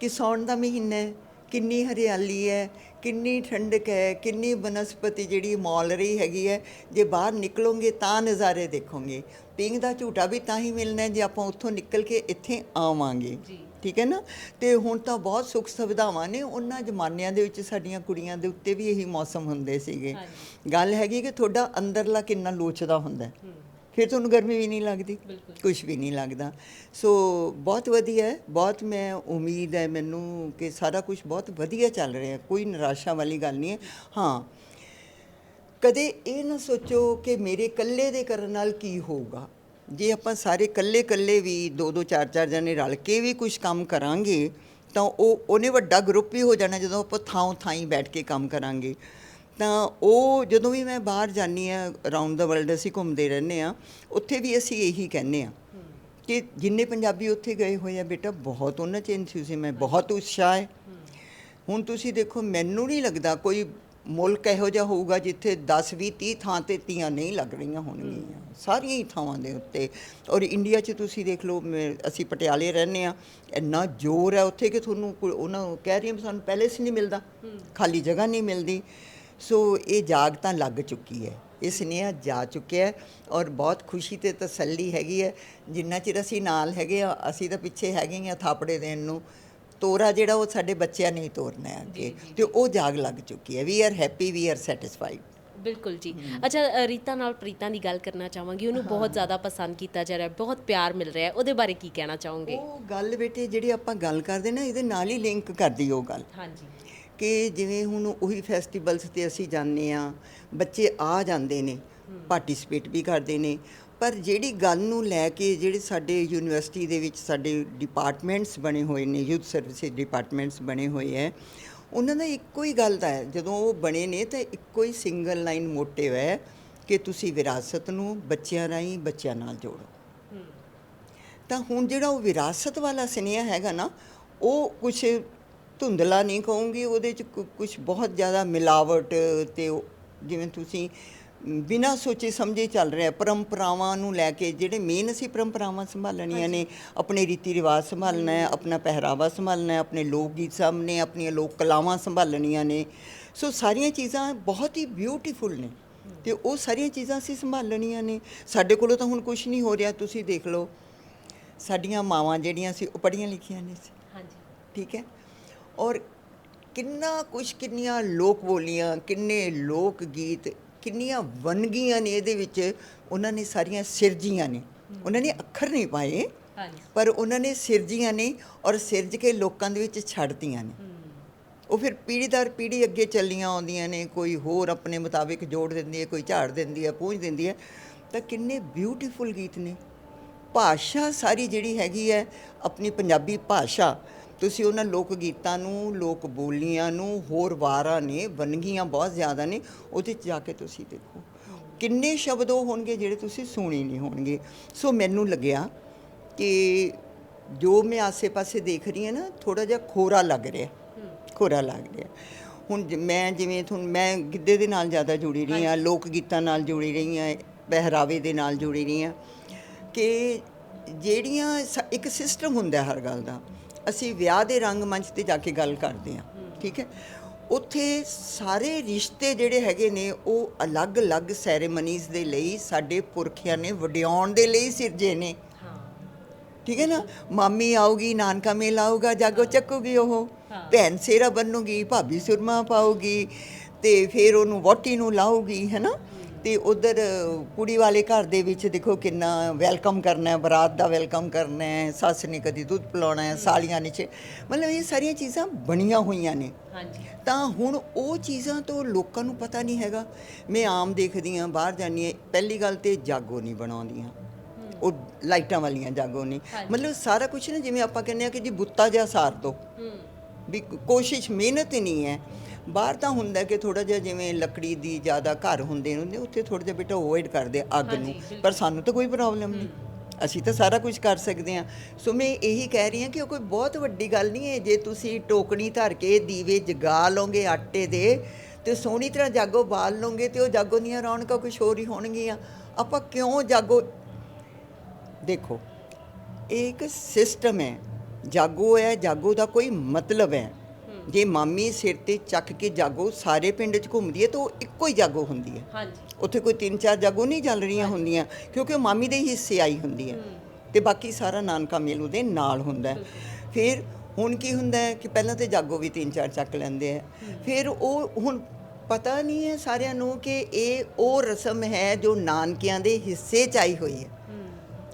ਕਿ ਸੌਣ ਦਾ ਮਹੀਨਾ ਹੈ ਕਿੰਨੀ ਹਰਿਆਲੀ ਹੈ ਕਿੰਨੀ ਠੰਡਕ ਹੈ ਕਿੰਨੀ ਬਨਸਪਤੀ ਜਿਹੜੀ ਮੌਲ ਰਹੀ ਹੈਗੀ ਹੈ ਜੇ ਬਾਹਰ ਨਿਕਲੋਗੇ ਤਾਂ ਨਜ਼ਾਰੇ ਦੇਖੋਗੇ। ਪਿੰਗ ਦਾ ਝੂਟਾ ਵੀ ਤਾਂ ਹੀ ਮਿਲਣਾ ਜੇ ਆਪਾਂ ਉੱਥੋਂ ਨਿਕਲ ਕੇ ਇੱਥੇ ਆਵਾਂਗੇ। ਠੀਕ ਹੈ ਨਾ? ਤੇ ਹੁਣ ਤਾਂ ਬਹੁਤ ਸੁੱਖ ਸੁਵਿਧਾਵਾਂ ਨੇ ਉਹਨਾਂ ਜ਼ਮਾਨਿਆਂ ਦੇ ਵਿੱਚ ਸਾਡੀਆਂ ਕੁੜੀਆਂ ਦੇ ਉੱਤੇ ਵੀ ਇਹੀ ਮੌਸਮ ਹੁੰਦੇ ਸੀਗੇ। ਗੱਲ ਹੈਗੀ ਕਿ ਤੁਹਾਡਾ ਅੰਦਰਲਾ ਕਿੰਨਾ ਲੋਚਦਾ ਹੁੰਦਾ ਹੈ। ਫਿਰ ਤੁਹਾਨੂੰ ਗਰਮੀ ਵੀ ਨਹੀਂ ਲੱਗਦੀ ਕੁਝ ਵੀ ਨਹੀਂ ਲੱਗਦਾ। ਸੋ ਬਹੁਤ ਵਧੀਆ ਹੈ ਬਹੁਤ ਮੈਂ ਉਮੀਦ ਹੈ ਮੈਨੂੰ ਕਿ ਸਾਰਾ ਕੁਝ ਬਹੁਤ ਵਧੀਆ ਚੱਲ ਰਿਹਾ ਕੋਈ ਨਿਰਾਸ਼ਾ ਵਾਲੀ ਗੱਲ ਨਹੀਂ ਹੈ। ਹਾਂ ਕਦੇ ਇਹ ਨਾ ਸੋਚੋ ਕਿ ਮੇਰੇ ਇਕੱਲੇ ਦੇ ਕਰਨ ਨਾਲ ਕੀ ਹੋਊਗਾ। ਜੇ ਆਪਾਂ ਸਾਰੇ ਇਕੱਲੇ ਇਕੱਲੇ ਵੀ ਦੋ ਦੋ ਚਾਰ ਚਾਰ ਜਣੇ ਰਲ ਕੇ ਵੀ ਕੁਝ ਕੰਮ ਕਰਾਂਗੇ ਤਾਂ ਉਹ ਉਹਨੇ ਵੱਡਾ ਗਰੁੱਪ ਹੀ ਹੋ ਜਾਣਾ ਜਦੋਂ ਆਪਾਂ ਥਾਂ ਥਾਈ ਬੈਠ ਕੇ ਕੰਮ ਕਰਾਂਗੇ। ਤਾਂ ਉਹ ਜਦੋਂ ਵੀ ਮੈਂ ਬਾਹਰ ਜਾਂਦੀ ਆ ਅਰਾਊਂਡ ਦਾ ਵਰਲਡ ਅਸੀਂ ਘੁੰਮਦੇ ਰਹਿੰਦੇ ਆ ਉੱਥੇ ਵੀ ਅਸੀਂ ਇਹੀ ਕਹਿੰਦੇ ਆ ਕਿ ਜਿੰਨੇ ਪੰਜਾਬੀ ਉੱਥੇ ਗਏ ਹੋਏ ਆ ਬੇਟਾ, ਬਹੁਤ ਉਹਨਾਂ 'ਚ enthusiasm ਹੈ, ਬਹੁਤ ਉਤਸ਼ਾਹ ਹੈ। ਹੁਣ ਤੁਸੀਂ ਦੇਖੋ, ਮੈਨੂੰ ਨਹੀਂ ਲੱਗਦਾ ਕੋਈ ਮੁਲਕ ਇਹੋ ਜਿਹਾ ਹੋਊਗਾ ਜਿੱਥੇ 10 20 30 ਥਾਂ ਤੇ ਤੀਆਂ ਨਹੀਂ ਲੱਗ ਰਹੀਆਂ ਹੋਣਗੀਆਂ। ਸਾਰੀਆਂ ਹੀ ਥਾਵਾਂ ਦੇ ਉੱਤੇ। ਔਰ ਇੰਡੀਆ 'ਚ ਤੁਸੀਂ ਦੇਖ ਲਓ, ਮੈਂ- ਅਸੀਂ ਪਟਿਆਲੇ ਰਹਿੰਦੇ ਆ ਇੰਨਾ ਜ਼ੋਰ ਹੈ ਉੱਥੇ ਕਿ ਤੁਹਾਨੂੰ ਕੋਈ- ਉਹਨਾਂ ਕਹਿ ਰਹੀ ਹਾਂ ਵੀ ਸਾਨੂੰ ਪੈਲੇਸ ਨਹੀਂ ਮਿਲਦਾ। ਖਾਲੀ ਜਗ੍ਹਾ ਨਹੀਂ ਮਿਲਦੀ। ਸੋ ਇਹ ਜਾਗ ਤਾਂ ਲੱਗ ਚੁੱਕੀ ਹੈ। ਇਹ ਸੁਨੇਹਾ ਜਾ ਚੁੱਕਿਆ ਹੈ ਔਰ ਬਹੁਤ ਖੁਸ਼ੀ ਤੇ ਤਸੱਲੀ ਹੈਗੀ ਹੈ। ਜਿੰਨਾ ਚਿਰ ਅਸੀਂ ਨਾਲ ਹੈਗੇ ਆ ਅਸੀਂ ਤਾਂ ਪਿੱਛੇ ਹੈਗੇ ਆ ਥਾਪੜੇ ਦੇਣ ਨੂੰ। ਤੋਰਾ ਜਿਹੜਾ ਉਹ ਸਾਡੇ ਬੱਚਿਆਂ ਨੇ ਹੀ ਤੋਰਨਾ ਹੈ ਅੱਗੇ ਤੇ ਉਹ ਜਾਗ ਲੱਗ ਚੁੱਕੀ ਹੈ। We are happy we are satisfied ਬਿਲਕੁਲ ਜੀ। ਅੱਛਾ ਰੀਤਾ ਨਾਲ ਪ੍ਰੀਤਾ ਦੀ ਗੱਲ ਕਰਨਾ ਚਾਹਾਂਗੀ। ਉਹਨੂੰ ਬਹੁਤ ਜ਼ਿਆਦਾ ਪਸੰਦ ਕੀਤਾ ਜਾ ਰਿਹਾ ਬਹੁਤ ਪਿਆਰ ਮਿਲ ਰਿਹਾ ਉਹਦੇ ਬਾਰੇ ਕੀ ਕਹਿਣਾ ਚਾਹੋਗੇ? ਉਹ ਗੱਲ ਬੇਟੇ ਜਿਹੜੀ ਆਪਾਂ ਗੱਲ ਕਰਦੇ ਨਾ ਇਹਦੇ ਨਾਲ ਹੀ ਲਿੰਕ ਕਰਦੀ ਉਹ ਗੱਲ। ਹਾਂਜੀ। ਕਿ ਜਿਵੇਂ ਹੁਣ ਉਹੀ ਫੈਸਟੀਵਲਸ ਤੇ ਅਸੀਂ ਜਾਂਦੇ ਆ ਬੱਚੇ ਆ ਜਾਂਦੇ ਨੇ ਪਾਰਟਿਸਿਪੇਟ ਵੀ ਕਰਦੇ ਨੇ ਪਰ ਜਿਹੜੀ ਗੱਲ ਨੂੰ ਲੈ ਕੇ ਜਿਹੜੇ ਸਾਡੇ ਯੂਨੀਵਰਸਿਟੀ ਦੇ ਵਿੱਚ ਸਾਡੇ ਡਿਪਾਰਟਮੈਂਟਸ ਬਣੇ ਹੋਏ ਨੇ ਯੂਥ ਸਰਵਿਸਿਜ਼ ਡਿਪਾਰਟਮੈਂਟਸ ਬਣੇ ਹੋਏ ਹੈ ਉਹਨਾਂ ਦਾ ਇੱਕੋ ਹੀ ਗੱਲ ਤਾਂ ਹੈ ਜਦੋਂ ਉਹ ਬਣੇ ਨੇ ਤਾਂ ਇੱਕੋ ਹੀ ਸਿੰਗਲ ਲਾਈਨ ਮੋਟਿਵ ਹੈ ਕਿ ਤੁਸੀਂ ਵਿਰਾਸਤ ਨੂੰ ਬੱਚਿਆਂ ਰਾਹੀਂ ਬੱਚਿਆਂ ਨਾਲ ਜੋੜੋ। ਤਾਂ ਹੁਣ ਜਿਹੜਾ ਉਹ ਵਿਰਾਸਤ ਵਾਲਾ ਸੁਨੇਹਾ ਹੈਗਾ ਨਾ ਉਹ ਕੁਝ ਧੁੰਦਲਾ ਨਹੀਂ ਕਹੂੰਗੀ ਉਹਦੇ ਚ ਕੁਝ ਬਹੁਤ ਜ਼ਿਆਦਾ ਮਿਲਾਵਟ ਤੇ ਜਿਵੇਂ ਤੁਸੀਂ ਬਿਨਾਂ ਸੋਚੇ ਸਮਝੇ ਚੱਲ ਰਿਹਾ ਪਰੰਪਰਾਵਾਂ ਨੂੰ ਲੈ ਕੇ ਜਿਹੜੇ ਮੇਨ ਅਸੀਂ ਪਰੰਪਰਾਵਾਂ ਸੰਭਾਲਣੀਆਂ ਨੇ ਆਪਣੇ ਰੀਤੀ ਰਿਵਾਜ ਸੰਭਾਲਣਾ ਹੈ ਆਪਣਾ ਪਹਿਰਾਵਾ ਸੰਭਾਲਣਾ ਹੈ ਆਪਣੇ ਲੋਕ ਗੀਤ ਸਾਹਮਣੇ ਆਪਣੀਆਂ ਲੋਕ ਕਲਾਵਾਂ ਸੰਭਾਲਣੀਆਂ ਨੇ ਸੋ ਸਾਰੀਆਂ ਚੀਜ਼ਾਂ ਬਹੁਤ ਹੀ ਬਿਊਟੀਫੁਲ ਨੇ ਤੇ ਉਹ ਸਾਰੀਆਂ ਚੀਜ਼ਾਂ ਅਸੀਂ ਸੰਭਾਲਣੀਆਂ ਨੇ। ਸਾਡੇ ਕੋਲੋਂ ਤਾਂ ਹੁਣ ਕੁਝ ਨਹੀਂ ਹੋ ਰਿਹਾ ਤੁਸੀਂ ਦੇਖ ਲਓ ਸਾਡੀਆਂ ਮਾਵਾਂ ਜਿਹੜੀਆਂ ਸੀ ਉਹ ਪੜ੍ਹੀਆਂ ਲਿਖੀਆਂ ਨੇ ਸੀ। ਹਾਂਜੀ। ਠੀਕ ਹੈ? ਔਰ ਕਿੰਨਾ ਕੁਛ ਕਿੰਨੀਆਂ ਲੋਕ ਬੋਲੀਆਂ ਕਿੰਨੇ ਲੋਕ ਗੀਤ ਕਿੰਨੀਆਂ ਵੰਨਗੀਆਂ ਨੇ ਇਹਦੇ ਵਿੱਚ। ਉਹਨਾਂ ਨੇ ਸਾਰੀਆਂ ਸਿਰਜੀਆਂ ਨੇ। ਉਹਨਾਂ ਨੇ ਅੱਖਰ ਨਹੀਂ ਪਾਏ ਪਰ ਉਹਨਾਂ ਨੇ ਸਿਰਜੀਆਂ ਨੇ ਔਰ ਸਿਰਜ ਕੇ ਲੋਕਾਂ ਦੇ ਵਿੱਚ ਛੱਡਤੀਆਂ ਨੇ। ਉਹ ਫਿਰ ਪੀੜ੍ਹੀ ਦਰ ਪੀੜ੍ਹੀ ਅੱਗੇ ਚੱਲੀਆਂ ਆਉਂਦੀਆਂ ਨੇ ਕੋਈ ਹੋਰ ਆਪਣੇ ਮੁਤਾਬਿਕ ਜੋੜ ਦਿੰਦੀ ਹੈ ਕੋਈ ਝਾੜ ਦਿੰਦੀ ਹੈ ਪੂੰਝ ਦਿੰਦੀ ਹੈ। ਤਾਂ ਕਿੰਨੇ ਬਿਊਟੀਫੁਲ ਗੀਤ ਨੇ। ਭਾਸ਼ਾ ਸਾਰੀ ਜਿਹੜੀ ਹੈਗੀ ਹੈ ਆਪਣੀ ਪੰਜਾਬੀ ਭਾਸ਼ਾ ਤੁਸੀਂ ਉਹਨਾਂ ਲੋਕ ਗੀਤਾਂ ਨੂੰ ਲੋਕ ਬੋਲੀਆਂ ਨੂੰ ਹੋਰ ਵਾਰਾਂ ਨੇ ਵੰਨਗੀਆਂ ਬਹੁਤ ਜ਼ਿਆਦਾ ਨੇ ਉਹਦੇ 'ਚ ਜਾ ਕੇ ਤੁਸੀਂ ਦੇਖੋ। ਕਿੰਨੇ ਸ਼ਬਦ ਉਹ ਹੋਣਗੇ ਜਿਹੜੇ ਤੁਸੀਂ ਸੁਣੇ ਨਹੀਂ ਹੋਣਗੇ। ਸੋ ਮੈਨੂੰ ਲੱਗਿਆ ਕਿ ਜੋ ਮੈਂ ਆਸੇ-ਪਾਸੇ ਦੇਖ ਰਹੀ ਹਾਂ ਨਾ ਥੋੜਾ ਜਿਹਾ ਖੋਰਾ ਲੱਗ ਰਿਹਾ। ਖੋਰਾ ਲੱਗ ਰਿਹਾ। ਹੁਣ ਮੈਂ ਜਿਵੇਂ ਤੁਹਾਨੂੰ ਮੈਂ ਗਿੱਧੇ ਦੇ ਨਾਲ ਜ਼ਿਆਦਾ ਜੁੜੀ ਰਹੀ ਹਾਂ ਲੋਕ ਗੀਤਾਂ ਨਾਲ ਜੁੜੀ ਰਹੀ ਹਾਂ ਪਹਿਰਾਵੇ ਦੇ ਨਾਲ ਜੁੜੀ ਰਹੀ ਹਾਂ। ਕਿ ਜਿਹੜੀਆਂ ਇੱਕ ਸਿਸਟਮ ਹੁੰਦਾ ਹਰ ਗੱਲ ਦਾ। ਅਸੀਂ ਵਿਆਹ ਦੇ ਰੰਗ ਮੰਚ ਤੇ ਜਾ ਕੇ ਗੱਲ ਕਰਦੇ ਹਾਂ ਠੀਕ ਹੈ? ਉੱਥੇ ਸਾਰੇ ਰਿਸ਼ਤੇ ਜਿਹੜੇ ਹੈਗੇ ਨੇ ਉਹ ਅਲੱਗ-ਅਲੱਗ ਸੈਰੇਮਨੀਜ਼ ਦੇ ਲਈ ਸਾਡੇ ਪੁਰਖਿਆਂ ਨੇ ਵਡਿਆਉਣ ਦੇ ਲਈ ਸਿਰਜੇ ਨੇ। ਠੀਕ ਹੈ ਨਾ? ਮਾਮੀ ਆਊਗੀ ਨਾਨਕਾ ਮੇਲ ਆਊਗਾ ਜਾਗੋ ਚੱਕੂਗੀ ਉਹ। ਭੈਣ ਸੇਰਾ ਬੰਨੂਗੀ ਭਾਬੀ ਸੁਰਮਾ ਪਾਊਗੀ ਤੇ ਫਿਰ ਉਹਨੂੰ ਵੋਟੀ ਨੂੰ ਲਾਊਗੀ ਹੈ ਨਾ? ਤੇ ਉਧਰ ਕੁੜੀ ਵਾਲੇ ਘਰ ਦੇ ਵਿੱਚ ਦੇਖੋ ਕਿੰਨਾ ਵੈਲਕਮ ਕਰਨਾ ਹੈ ਬਰਾਤ ਦਾ ਵੈਲਕਮ ਕਰਨਾ ਹੈ ਸੱਸ ਨੇ ਕਦੀ ਦੁੱਧ ਪਿਲਾਉਣਾ ਹੈ ਸਾਲੀਆਂ ਨੇ ਮਤਲਬ ਇਹ ਸਾਰੀਆਂ ਚੀਜ਼ਾਂ ਬਣੀਆਂ ਹੋਈਆਂ ਨੇ। ਹਾਂਜੀ। ਤਾਂ ਹੁਣ ਉਹ ਚੀਜ਼ਾਂ ਤੋਂ ਲੋਕਾਂ ਨੂੰ ਪਤਾ ਨਹੀਂ ਹੈਗਾ। ਮੈਂ ਆਮ ਦੇਖਦੀ ਹਾਂ ਬਾਹਰ ਹਾਂ ਪਹਿਲੀ ਗੱਲ ਤੇ ਜਾਗੋ ਨਹੀਂ ਬਣਾਉਂਦੀਆਂ। ਉਹ ਲਾਈਟਾਂ ਵਾਲੀਆਂ ਜਾਗੋ ਨਹੀਂ। ਮਤਲਬ ਸਾਰਾ ਕੁਝ ਨਾ ਜਿਵੇਂ ਆਪਾਂ ਕਹਿੰਦੇ ਆ ਕਿ ਜੀ ਬੁੱਤਾ ਜਿਹਾ ਸਾਰ ਦੋ। ਵੀ ਕੋਸ਼ਿਸ਼ ਮਿਹਨਤ ਹੀ ਨਹੀਂ ਹੈ। ਬਾਹਰ ਤਾਂ ਹੁੰਦਾ ਕਿ ਥੋੜਾ ਜਿਹਾ ਜਿਵੇਂ ਲੱਕੜੀ ਦੀ ਜ਼ਿਆਦਾ ਘਰ ਹੁੰਦੇ ਨੇ ਉੱਥੇ ਥੋੜਾ ਜਿਹਾ ਬੇਟਾ ਅਵੋਇਡ ਕਰਦੇ ਅੱਗ ਨੂੰ। ਪਰ ਸਾਨੂੰ ਤਾਂ ਕੋਈ ਪ੍ਰੋਬਲਮ ਨਹੀਂ। ਅਸੀਂ ਤਾਂ ਸਾਰਾ ਕੁਝ ਕਰ ਸਕਦੇ ਹਾਂ। ਸੋ ਮੈਂ ਇਹੀ ਕਹਿ ਰਹੀ ਹਾਂ ਕਿ ਉਹ ਕੋਈ ਬਹੁਤ ਵੱਡੀ ਗੱਲ ਨਹੀਂ ਹੈ। ਜੇ ਤੁਸੀਂ ਟੋਕਣੀ ਧਰ ਕੇ ਦੀਵੇ ਜਗਾ ਲਓਗੇ ਆਟੇ ਦੇ ਤੇ ਸੋਹਣੀ ਤਰ੍ਹਾਂ ਜਾਗੋ ਬਾਲ ਲਓਗੇ ਤੇ ਉਹ ਜਾਗੋ ਦੀਆਂ ਰੌਣਕਾਂ ਕੁਛ ਹੋਰ ਹੀ ਹੋਣਗੀਆਂ। ਆਪਾਂ ਕਿਉਂ ਜਾਗੋ ਦੇਖੋ ਇਹ ਇੱਕ ਸਿਸਟਮ ਹੈ। ਜਾਗੋ ਹੈ ਜਾਗੋ ਦਾ ਕੋਈ ਮਤਲਬ ਹੈ। ਜੇ ਮਾਮੀ ਸਿਰ ਤੇ ਚੱਕ ਕੇ ਜਾਗੋ ਸਾਰੇ ਪਿੰਡ 'ਚ ਘੁੰਮਦੀ ਹੈ ਤਾਂ ਉਹ ਇੱਕੋ ਹੀ ਜਾਗੋ ਹੁੰਦੀ ਹੈ। ਹਾਂਜੀ। ਉੱਥੇ ਕੋਈ ਤਿੰਨ ਚਾਰ ਜਾਗੋ ਨਹੀਂ ਚੱਲ ਰਹੀਆਂ ਹੁੰਦੀਆਂ ਕਿਉਂਕਿ ਉਹ ਮਾਮੀ ਦੇ ਹੀ ਹਿੱਸੇ ਆਈ ਹੁੰਦੀ ਹੈ। ਤੇ ਬਾਕੀ ਸਾਰਾ ਨਾਨਕਾ ਮੇਲ ਉਹਦੇ ਨਾਲ ਹੁੰਦਾ ਹੈ। ਫਿਰ ਹੁਣ ਕੀ ਹੁੰਦਾ ਹੈ ਕਿ ਪਹਿਲਾਂ ਤੇ ਜਾਗੋ ਵੀ ਤਿੰਨ ਚਾਰ ਚੱਕ ਲੈਂਦੇ ਆ ਫਿਰ ਉਹ ਹੁਣ ਪਤਾ ਨਹੀਂ ਹੈ ਸਾਰਿਆਂ ਨੂੰ ਕਿ ਇਹ ਉਹ ਰਸਮ ਹੈ ਜੋ ਨਾਨਕਿਆਂ ਦੇ ਹਿੱਸੇ ਚ ਆਈ ਹੋਈ ਹੈ।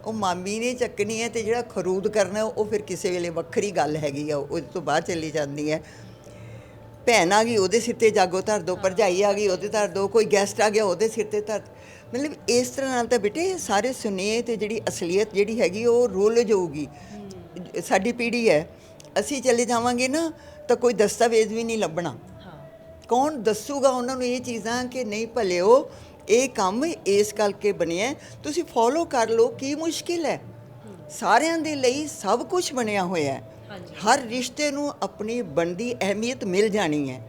ਉਹ ਮਾਮੀ ਨੇ ਚੱਕਣੀ ਹੈ ਤੇ ਜਿਹੜਾ ਖਰੂਦ ਕਰਨਾ ਉਹ ਫਿਰ ਕਿਸੇ ਵੇਲੇ ਵੱਖਰੀ ਗੱਲ ਹੈਗੀ ਆ ਉਹਦੇ ਤੋਂ ਬਾਅਦ ਚੱਲੀ ਜਾਂਦੀ ਹੈ। ਭੈਣ ਆ ਗਈ ਉਹਦੇ ਸਿਰ ਤੇ ਜਾਗੋ ਧਰ ਦੋ ਭਰਜਾਈ ਆ ਗਈ ਉਹਦੇ ਧਰ ਦੋ ਕੋਈ ਗੈਸਟ ਆ ਗਿਆ ਉਹਦੇ ਸਿਰ ਤੇ ਧਰ ਮਤਲਬ ਇਸ ਤਰ੍ਹਾਂ ਨਾਲ ਤਾਂ ਬੇਟੇ ਸਾਰੇ ਸੁਨੇਹ ਤੇ ਜਿਹੜੀ ਅਸਲੀਅਤ ਜਿਹੜੀ ਹੈਗੀ ਉਹ ਰੁੱਲ ਜਾਊਗੀ। ਸਾਡੀ ਪੀੜ੍ਹੀ ਹੈ। ਅਸੀਂ ਚਲੇ ਜਾਵਾਂਗੇ ਨਾ ਤਾਂ ਕੋਈ ਦਸਤਾਵੇਜ਼ ਵੀ ਨਹੀਂ ਲੱਭਣਾ। ਕੌਣ ਦੱਸੂਗਾ ਉਹਨਾਂ ਨੂੰ ਇਹ ਚੀਜ਼ਾਂ ਕਿ ਨਹੀਂ ਭਲਿਓ ਇਹ ਕੰਮ ਇਸ ਕਰਕੇ ਬਣਿਆ ਤੁਸੀਂ ਫੋਲੋ ਕਰ ਲਓ ਕੀ ਮੁਸ਼ਕਿਲ ਹੈ। ਸਾਰਿਆਂ ਦੇ ਲਈ ਸਭ ਕੁਝ ਬਣਿਆ ਹੋਇਆ ਹੈ। ਹਰ ਰਿਸ਼ਤੇ ਨੂੰ ਆਪਣੀ ਬਣਦੀ ਅਹਿਮੀਅਤ ਮਿਲ ਜਾਣੀ ਹੈ।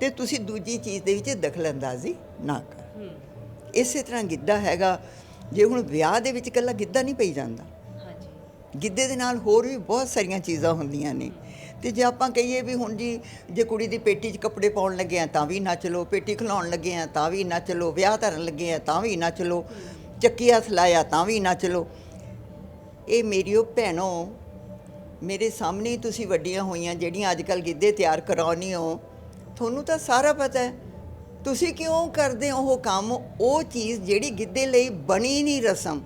ਤੇ ਤੁਸੀਂ ਦੂਜੀ ਚੀਜ਼ ਦੇ ਵਿੱਚ ਦਖਲਅੰਦਾਜ਼ੀ ਨਾ ਕਰ। ਇਸੇ ਤਰ੍ਹਾਂ ਗਿੱਧਾ ਹੈਗਾ। ਜੇ ਹੁਣ ਵਿਆਹ ਦੇ ਵਿੱਚ ਇਕੱਲਾ ਗਿੱਧਾ ਨਹੀਂ ਪਈ ਜਾਂਦਾ। ਹਾਂਜੀ। ਗਿੱਧੇ ਦੇ ਨਾਲ ਹੋਰ ਵੀ ਬਹੁਤ ਸਾਰੀਆਂ ਚੀਜ਼ਾਂ ਹੁੰਦੀਆਂ ਨੇ। ਤੇ ਜੇ ਆਪਾਂ ਕਹੀਏ ਵੀ ਹੁਣ ਜੀ, ਜੇ ਕੁੜੀ ਦੀ ਪੇਟੀ 'ਚ ਕੱਪੜੇ ਪਾਉਣ ਲੱਗੇ ਆ ਤਾਂ ਵੀ ਨੱਚ ਲਓ, ਪੇਟੀ ਖਿਲਾਉਣ ਲੱਗੇ ਆ ਤਾਂ ਵੀ ਨੱਚ ਲਓ, ਵਿਆਹ ਧਰਨ ਲੱਗੇ ਆ ਤਾਂ ਵੀ ਨੱਚ ਲਓ, ਚੱਕੀ ਹੱਥ ਲਾਇਆ ਤਾਂ ਵੀ ਨੱਚ ਲਓ। ਇਹ ਮੇਰੀਓ ਭੈਣੋ, ਮੇਰੇ ਸਾਹਮਣੇ ਹੀ ਤੁਸੀਂ ਵੱਡੀਆਂ ਹੋਈਆਂ ਜਿਹੜੀਆਂ ਅੱਜ ਕੱਲ ਗਿੱਧੇ ਤਿਆਰ ਕਰਾਉਣੀ ਹੋ, ਤੁਹਾਨੂੰ ਤਾਂ ਸਾਰਾ ਪਤਾ ਹੈ। ਤੁਸੀਂ ਕਿਉਂ ਕਰਦੇ ਹੋ ਉਹ ਕੰਮ? ਉਹ ਚੀਜ਼ ਜਿਹੜੀ ਗਿੱਧੇ ਲਈ ਬਣੀ ਨਹੀਂ ਰਸਮ।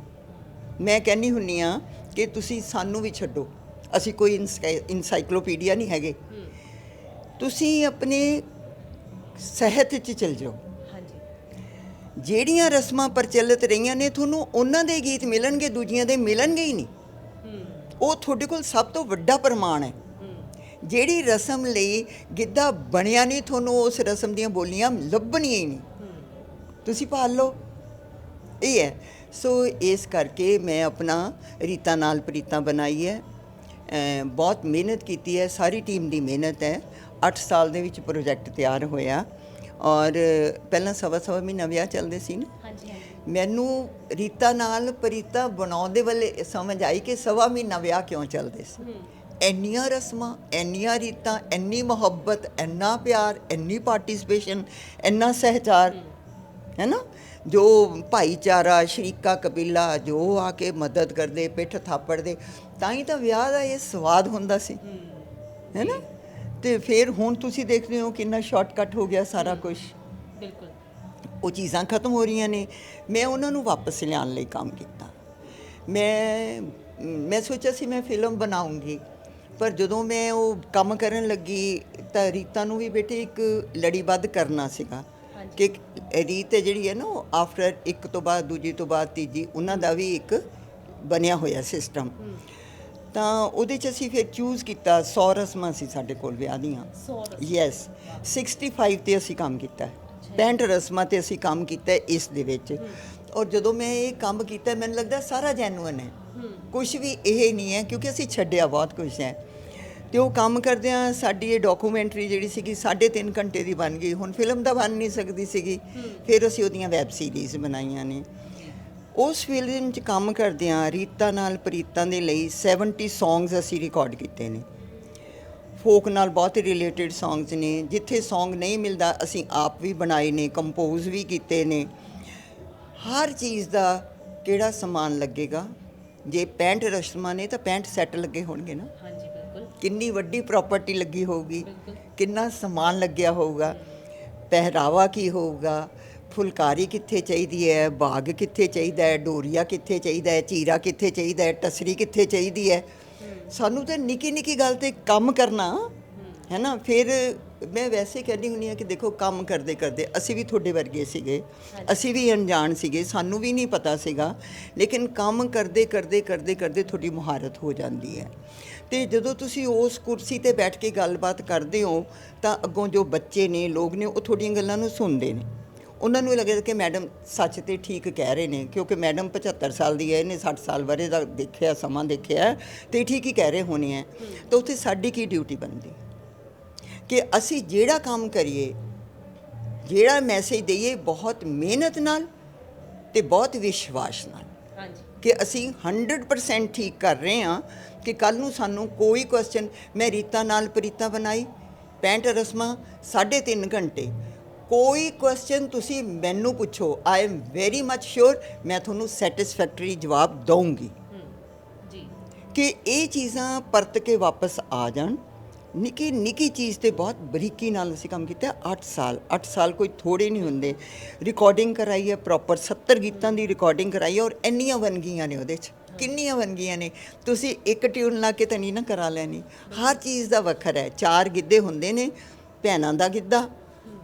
ਮੈਂ ਕਹਿੰਨੀ ਹੁੰਨੀ ਆ ਕਿ ਤੁਸੀਂ ਸਾਨੂੰ ਵੀ ਛੱਡੋ। ਅਸੀਂ ਕੋਈ ਇਨਸਾਈਕਲੋਪੀਡੀਆ ਨਹੀਂ ਹੈਗੇ। ਤੁਸੀਂ ਆਪਣੇ ਸਹਿਤ 'ਚ ਚਲ ਜਾਓ। ਹਾਂਜੀ। ਜਿਹੜੀਆਂ ਰਸਮਾਂ ਪ੍ਰਚਲਿਤ ਰਹੀਆਂ ਨੇ ਤੁਹਾਨੂੰ ਉਹਨਾਂ ਦੇ ਗੀਤ ਮਿਲਣਗੇ ਦੂਜੀਆਂ ਦੇ ਮਿਲਣਗੇ ਹੀ ਨਹੀਂ। ਉਹ ਤੁਹਾਡੇ ਕੋਲ ਸਭ ਤੋਂ ਵੱਡਾ ਪ੍ਰਮਾਣ ਹੈ। ਜਿਹੜੀ ਰਸਮ ਲਈ ਗਿੱਧਾ ਬਣਿਆ ਨਹੀਂ ਤੁਹਾਨੂੰ ਉਸ ਰਸਮ ਦੀਆਂ ਬੋਲੀਆਂ ਲੱਭਣੀਆਂ ਹੀ ਨਹੀਂ। ਤੁਸੀਂ ਪਾਲ ਲਓ। ਇਹ ਹੈ। ਸੋ ਇਸ ਕਰਕੇ ਮੈਂ ਆਪਣਾ ਰੀਤਾ ਨਾਲ ਪ੍ਰੀਤਾ ਬਣਾਈ ਹੈ। ਬਹੁਤ ਮਿਹਨਤ ਕੀਤੀ ਹੈ ਸਾਰੀ ਟੀਮ ਦੀ ਮਿਹਨਤ ਹੈ। 8 ਸਾਲ ਦੇ ਵਿੱਚ ਪ੍ਰੋਜੈਕਟ ਤਿਆਰ ਹੋਇਆ। ਔਰ ਪਹਿਲਾਂ ਸਵਾ ਸਵਾ ਮਹੀਨਾ ਵਿਆਹ ਚੱਲਦੇ ਸੀ ਨਾ। ਹਾਂਜੀ ਮੈਨੂੰ ਰੀਤਾ ਨਾਲ ਪ੍ਰੀਤਾ ਬਣਾਉਂਦੇ ਵੇਲੇ ਸਮਝ ਆਈ ਕਿ ਸਵਾ ਮਹੀਨਾ ਵਿਆਹ ਕਿਉਂ ਚੱਲਦੇ ਸੀ। ਇੰਨੀਆਂ ਰਸਮਾਂ ਇੰਨੀਆਂ ਰੀਤਾਂ ਇੰਨੀ ਮੁਹੱਬਤ ਇੰਨਾ ਪਿਆਰ ਇੰਨੀ ਪਾਰਟਿਸਿਪੇਸ਼ਨ ਇੰਨਾ ਸਹਿਚਾਰ। ਹੈ ਨਾ ਜੋ ਭਾਈਚਾਰਾ ਸ਼ਰੀਕਾ ਕਬੀਲਾ ਜੋ ਆ ਕੇ ਮਦਦ ਕਰਦੇ ਪਿੱਠ ਥਾਪੜਦੇ ਤਾਂ ਹੀ ਤਾਂ ਵਿਆਹ ਦਾ ਇਹ ਸਵਾਦ ਹੁੰਦਾ ਸੀ। ਹੈ। ਨਾ ਤੇ ਫਿਰ ਹੁਣ ਤੁਸੀਂ ਦੇਖਦੇ ਹੋ ਕਿੰਨਾ ਸ਼ਾਰਟਕਟ ਹੋ ਗਿਆ ਸਾਰਾ ਕੁਝ ਬਿਲਕੁਲ। ਉਹ ਚੀਜ਼ਾਂ ਖਤਮ ਹੋ ਰਹੀਆਂ ਨੇ। ਮੈਂ ਉਹਨਾਂ ਨੂੰ ਵਾਪਸ ਲਿਆਉਣ ਲਈ ਕੰਮ ਕੀਤਾ। ਮੈਂ ਮੈਂ ਸੋਚਿਆ ਸੀ ਮੈਂ ਫਿਲਮ ਬਣਾਉਂਗੀ। ਪਰ ਜਦੋਂ ਮੈਂ ਉਹ ਕੰਮ ਕਰਨ ਲੱਗੀ ਤਾਂ ਰੀਤਾ ਨੂੰ ਵੀ ਬੇਟੇ ਇੱਕ ਲੜੀਬੱਧ ਕਰਨਾ ਸੀਗਾ। ਕਿ ਰੀਤ ਹੈ ਜਿਹੜੀ ਹੈ ਨਾ ਆਫਟਰ ਇੱਕ ਤੋਂ ਬਾਅਦ ਦੂਜੀ ਤੋਂ ਬਾਅਦ ਤੀਜੀ ਉਹਨਾਂ ਦਾ ਵੀ ਇੱਕ ਬਣਿਆ ਹੋਇਆ ਸਿਸਟਮ ਤਾਂ ਉਹਦੇ ਚ ਅਸੀਂ ਫਿਰ ਚੂਜ਼ ਕੀਤਾ 100 ਰਸਮਾਂ ਸੀ ਸਾਡੇ ਕੋਲ ਵਿਆਹ ਦੀਆਂ। 100 ਯੈਸ 65 ਤੇ ਅਸੀਂ ਕੰਮ ਕੀਤਾ ਹੈ। 65 ਰਸਮਾਂ ਤੇ ਅਸੀਂ ਕੰਮ ਕੀਤਾ ਇਸ ਦੇ ਵਿੱਚ। ਔਰ ਜਦੋਂ ਮੈਂ ਇਹ ਕੰਮ ਕੀਤਾ ਮੈਨੂੰ ਲੱਗਦਾ ਸਾਰਾ ਜੈਨੂਇਨ ਹੈ। ਕੁਝ ਵੀ ਇਹ ਨਹੀਂ ਹੈ ਕਿਉਂਕਿ ਅਸੀਂ ਛੱਡਿਆ ਬਹੁਤ ਕੁਝ ਹੈ। ਤੇ ਉਹ ਕੰਮ ਕਰਦਿਆਂ ਸਾਡੀ ਇਹ ਡਾਕੂਮੈਂਟਰੀ ਜਿਹੜੀ ਸੀਗੀ 3.5 ਘੰਟੇ ਦੀ ਬਣ ਗਈ। ਹੁਣ ਫਿਲਮ ਤਾਂ ਬਣ ਨਹੀਂ ਸਕਦੀ ਸੀਗੀ। ਫਿਰ ਅਸੀਂ ਉਹਦੀਆਂ ਵੈਬ ਸੀਰੀਜ਼ ਬਣਾਈਆਂ ਨੇ। ਉਸ ਫਿਲਮ 'ਚ ਕੰਮ ਕਰਦਿਆਂ ਰੀਤਾ ਨਾਲ ਪ੍ਰੀਤਾਂ ਦੇ ਲਈ 70 ਸੌਂਗਸ ਅਸੀਂ ਰਿਕਾਰਡ ਕੀਤੇ ਨੇ। ਫੋਕ ਨਾਲ ਬਹੁਤ ਰਿਲੇਟਡ ਸੌਂਗਸ ਨੇ। ਜਿੱਥੇ ਸੌਂਗ ਨਹੀਂ ਮਿਲਦਾ, ਅਸੀਂ ਆਪ ਵੀ ਬਣਾਏ ਨੇ ਕੰਪੋਜ਼ ਵੀ ਕੀਤੇ ਨੇ। ਹਰ ਚੀਜ਼ ਦਾ ਕਿਹੜਾ ਸਮਾਨ ਲੱਗੇਗਾ? ਜੇ 65 ਰਸਮਾਂ ਨੇ, ਤਾਂ 65 ਸੈੱਟ ਲੱਗੇ ਹੋਣਗੇ ਨਾ। ਕਿੰਨੀ ਵੱਡੀ ਪ੍ਰਾਪਰਟੀ ਲੱਗੀ ਹੋਊਗੀ ਕਿੰਨਾ ਸਮਾਨ ਲੱਗਿਆ ਹੋਊਗਾ ਪਹਿਰਾਵਾ ਕੀ ਹੋਊਗਾ ਫੁਲਕਾਰੀ ਕਿੱਥੇ ਚਾਹੀਦੀ ਹੈ ਬਾਗ ਕਿੱਥੇ ਚਾਹੀਦਾ ਹੈ ਡੋਰੀਆ ਕਿੱਥੇ ਚਾਹੀਦਾ ਹੈ ਚੀਰਾ ਕਿੱਥੇ ਚਾਹੀਦਾ ਹੈ ਟਸਰੀ ਕਿੱਥੇ ਚਾਹੀਦੀ ਹੈ। ਸਾਨੂੰ ਤਾਂ ਨਿੱਕੀ ਨਿੱਕੀ ਗੱਲ ਤੇ ਕੰਮ ਕਰਨਾ ਹੈ ਨਾ ਫਿਰ ਮੈਂ ਵੈਸੇ ਕਹਿੰਦੀ ਹੁੰਦੀ ਹਾਂ ਕਿ ਦੇਖੋ ਕੰਮ ਕਰਦੇ ਕਰਦੇ ਅਸੀਂ ਵੀ ਤੁਹਾਡੇ ਵਰਗੇ ਸੀਗੇ। ਅਸੀਂ ਵੀ ਅਣਜਾਣ ਸੀਗੇ ਸਾਨੂੰ ਵੀ ਨਹੀਂ ਪਤਾ ਸੀਗਾ। ਲੇਕਿਨ ਕੰਮ ਕਰਦੇ ਕਰਦੇ ਕਰਦੇ ਕਰਦੇ ਤੁਹਾਡੀ ਮੁਹਾਰਤ ਹੋ ਜਾਂਦੀ ਹੈ। ਤੇ ਜਦੋਂ ਤੁਸੀਂ ਉਸ ਕੁਰਸੀ ਤੇ ਬੈਠ ਕੇ ਗੱਲਬਾਤ ਕਰਦੇ ਹੋ ਤਾਂ ਅੱਗੋਂ ਜੋ ਬੱਚੇ ਨੇ ਲੋਕ ਨੇ ਉਹ ਤੁਹਾਡੀਆਂ ਗੱਲਾਂ ਨੂੰ ਸੁਣਦੇ ਨੇ। ਉਹਨਾਂ ਨੂੰ ਲੱਗਦਾ ਕਿ ਮੈਡਮ ਸੱਚ ਤੇ ਠੀਕ ਕਹਿ ਰਹੇ ਨੇ ਕਿਉਂਕਿ ਮੈਡਮ 75 ਸਾਲ ਦੀ ਹੈ ਇਹਨੇ 60 ਸਾਲ ਬਾਰੇ ਦਾ ਦੇਖਿਆ ਸਮਾਂ ਦੇਖਿਆ ਤੇ ਠੀਕ ਹੀ ਕਹਿ ਰਹੇ ਹੋਣੇ ਹੈ। ਤਾਂ ਉੱਥੇ ਸਾਡੀ ਕੀ ਡਿਊਟੀ ਬਣਦੀ? ਕਿ ਅਸੀਂ ਜਿਹੜਾ ਕੰਮ ਕਰੀਏ ਜਿਹੜਾ ਮੈਸੇਜ ਦਈਏ ਬਹੁਤ ਮਿਹਨਤ ਨਾਲ ਤੇ ਬਹੁਤ ਵਿਸ਼ਵਾਸ ਨਾਲ। ਹਾਂਜੀ। ਕਿ ਅਸੀਂ 100% ਠੀਕ ਕਰ ਰਹੇ ਹਾਂ ਕਿ ਕੱਲ ਨੂੰ ਸਾਨੂੰ ਕੋਈ ਕੁਐਸਚਨ ਮੈਂ ਰੀਤਾ ਨਾਲ ਪ੍ਰੀਤਾ ਬਣਾਈ 65 ਰਸਮਾਂ 3.5 ਘੰਟੇ। ਕੋਈ ਕੁਐਸਚਨ ਤੁਸੀਂ ਮੈਨੂੰ ਪੁੱਛੋ ਆਈ ਐਮ ਵੈਰੀ ਮੱਚ ਸ਼ੋਰ ਮੈਂ ਤੁਹਾਨੂੰ ਸੈਟੀਸਫੈਕਟਰੀ ਜਵਾਬ ਦਊਂਗੀ। ਜੀ। ਕਿ ਇਹ ਚੀਜ਼ਾਂ ਪਰਤ ਕੇ ਵਾਪਸ ਆ ਜਾਣ। ਨਿੱਕੀ ਨਿੱਕੀ ਚੀਜ਼ ਤੇ ਬਹੁਤ ਬਰੀਕੀ ਨਾਲ ਅਸੀਂ ਕੰਮ ਕੀਤਾ 8 ਸਾਲ 8 ਸਾਲ ਕੋਈ ਥੋੜੇ ਨਹੀਂ ਹੁੰਦੇ। ਰਿਕਾਰਡਿੰਗ ਕਰਾਈ ਹੈ ਪ੍ਰੋਪਰ 70 ਗੀਤਾਂ ਦੀ ਰਿਕਾਰਡਿੰਗ ਕਰਾਈ ਹੈ ਔਰ ਇੰਨੀਆਂ ਵੰਨਗੀਆਂ ਨੇ ਉਹਦੇ 'ਚ। ਕਿੰਨੀਆਂ ਵੰਨਗੀਆਂ ਨੇ। ਤੁਸੀਂ ਇੱਕ ਟਿਊਨ ਲਾ ਕੇ ਤਾਂ ਨਹੀਂ ਨਾ ਕਰਾ ਲੈਣੀ। ਹਰ ਚੀਜ਼ ਦਾ ਵੱਖਰਾ ਹੈ। ਚਾਰ ਗਿੱਧੇ ਹੁੰਦੇ ਨੇ ਭੈਣਾਂ ਦਾ ਗਿੱਧਾ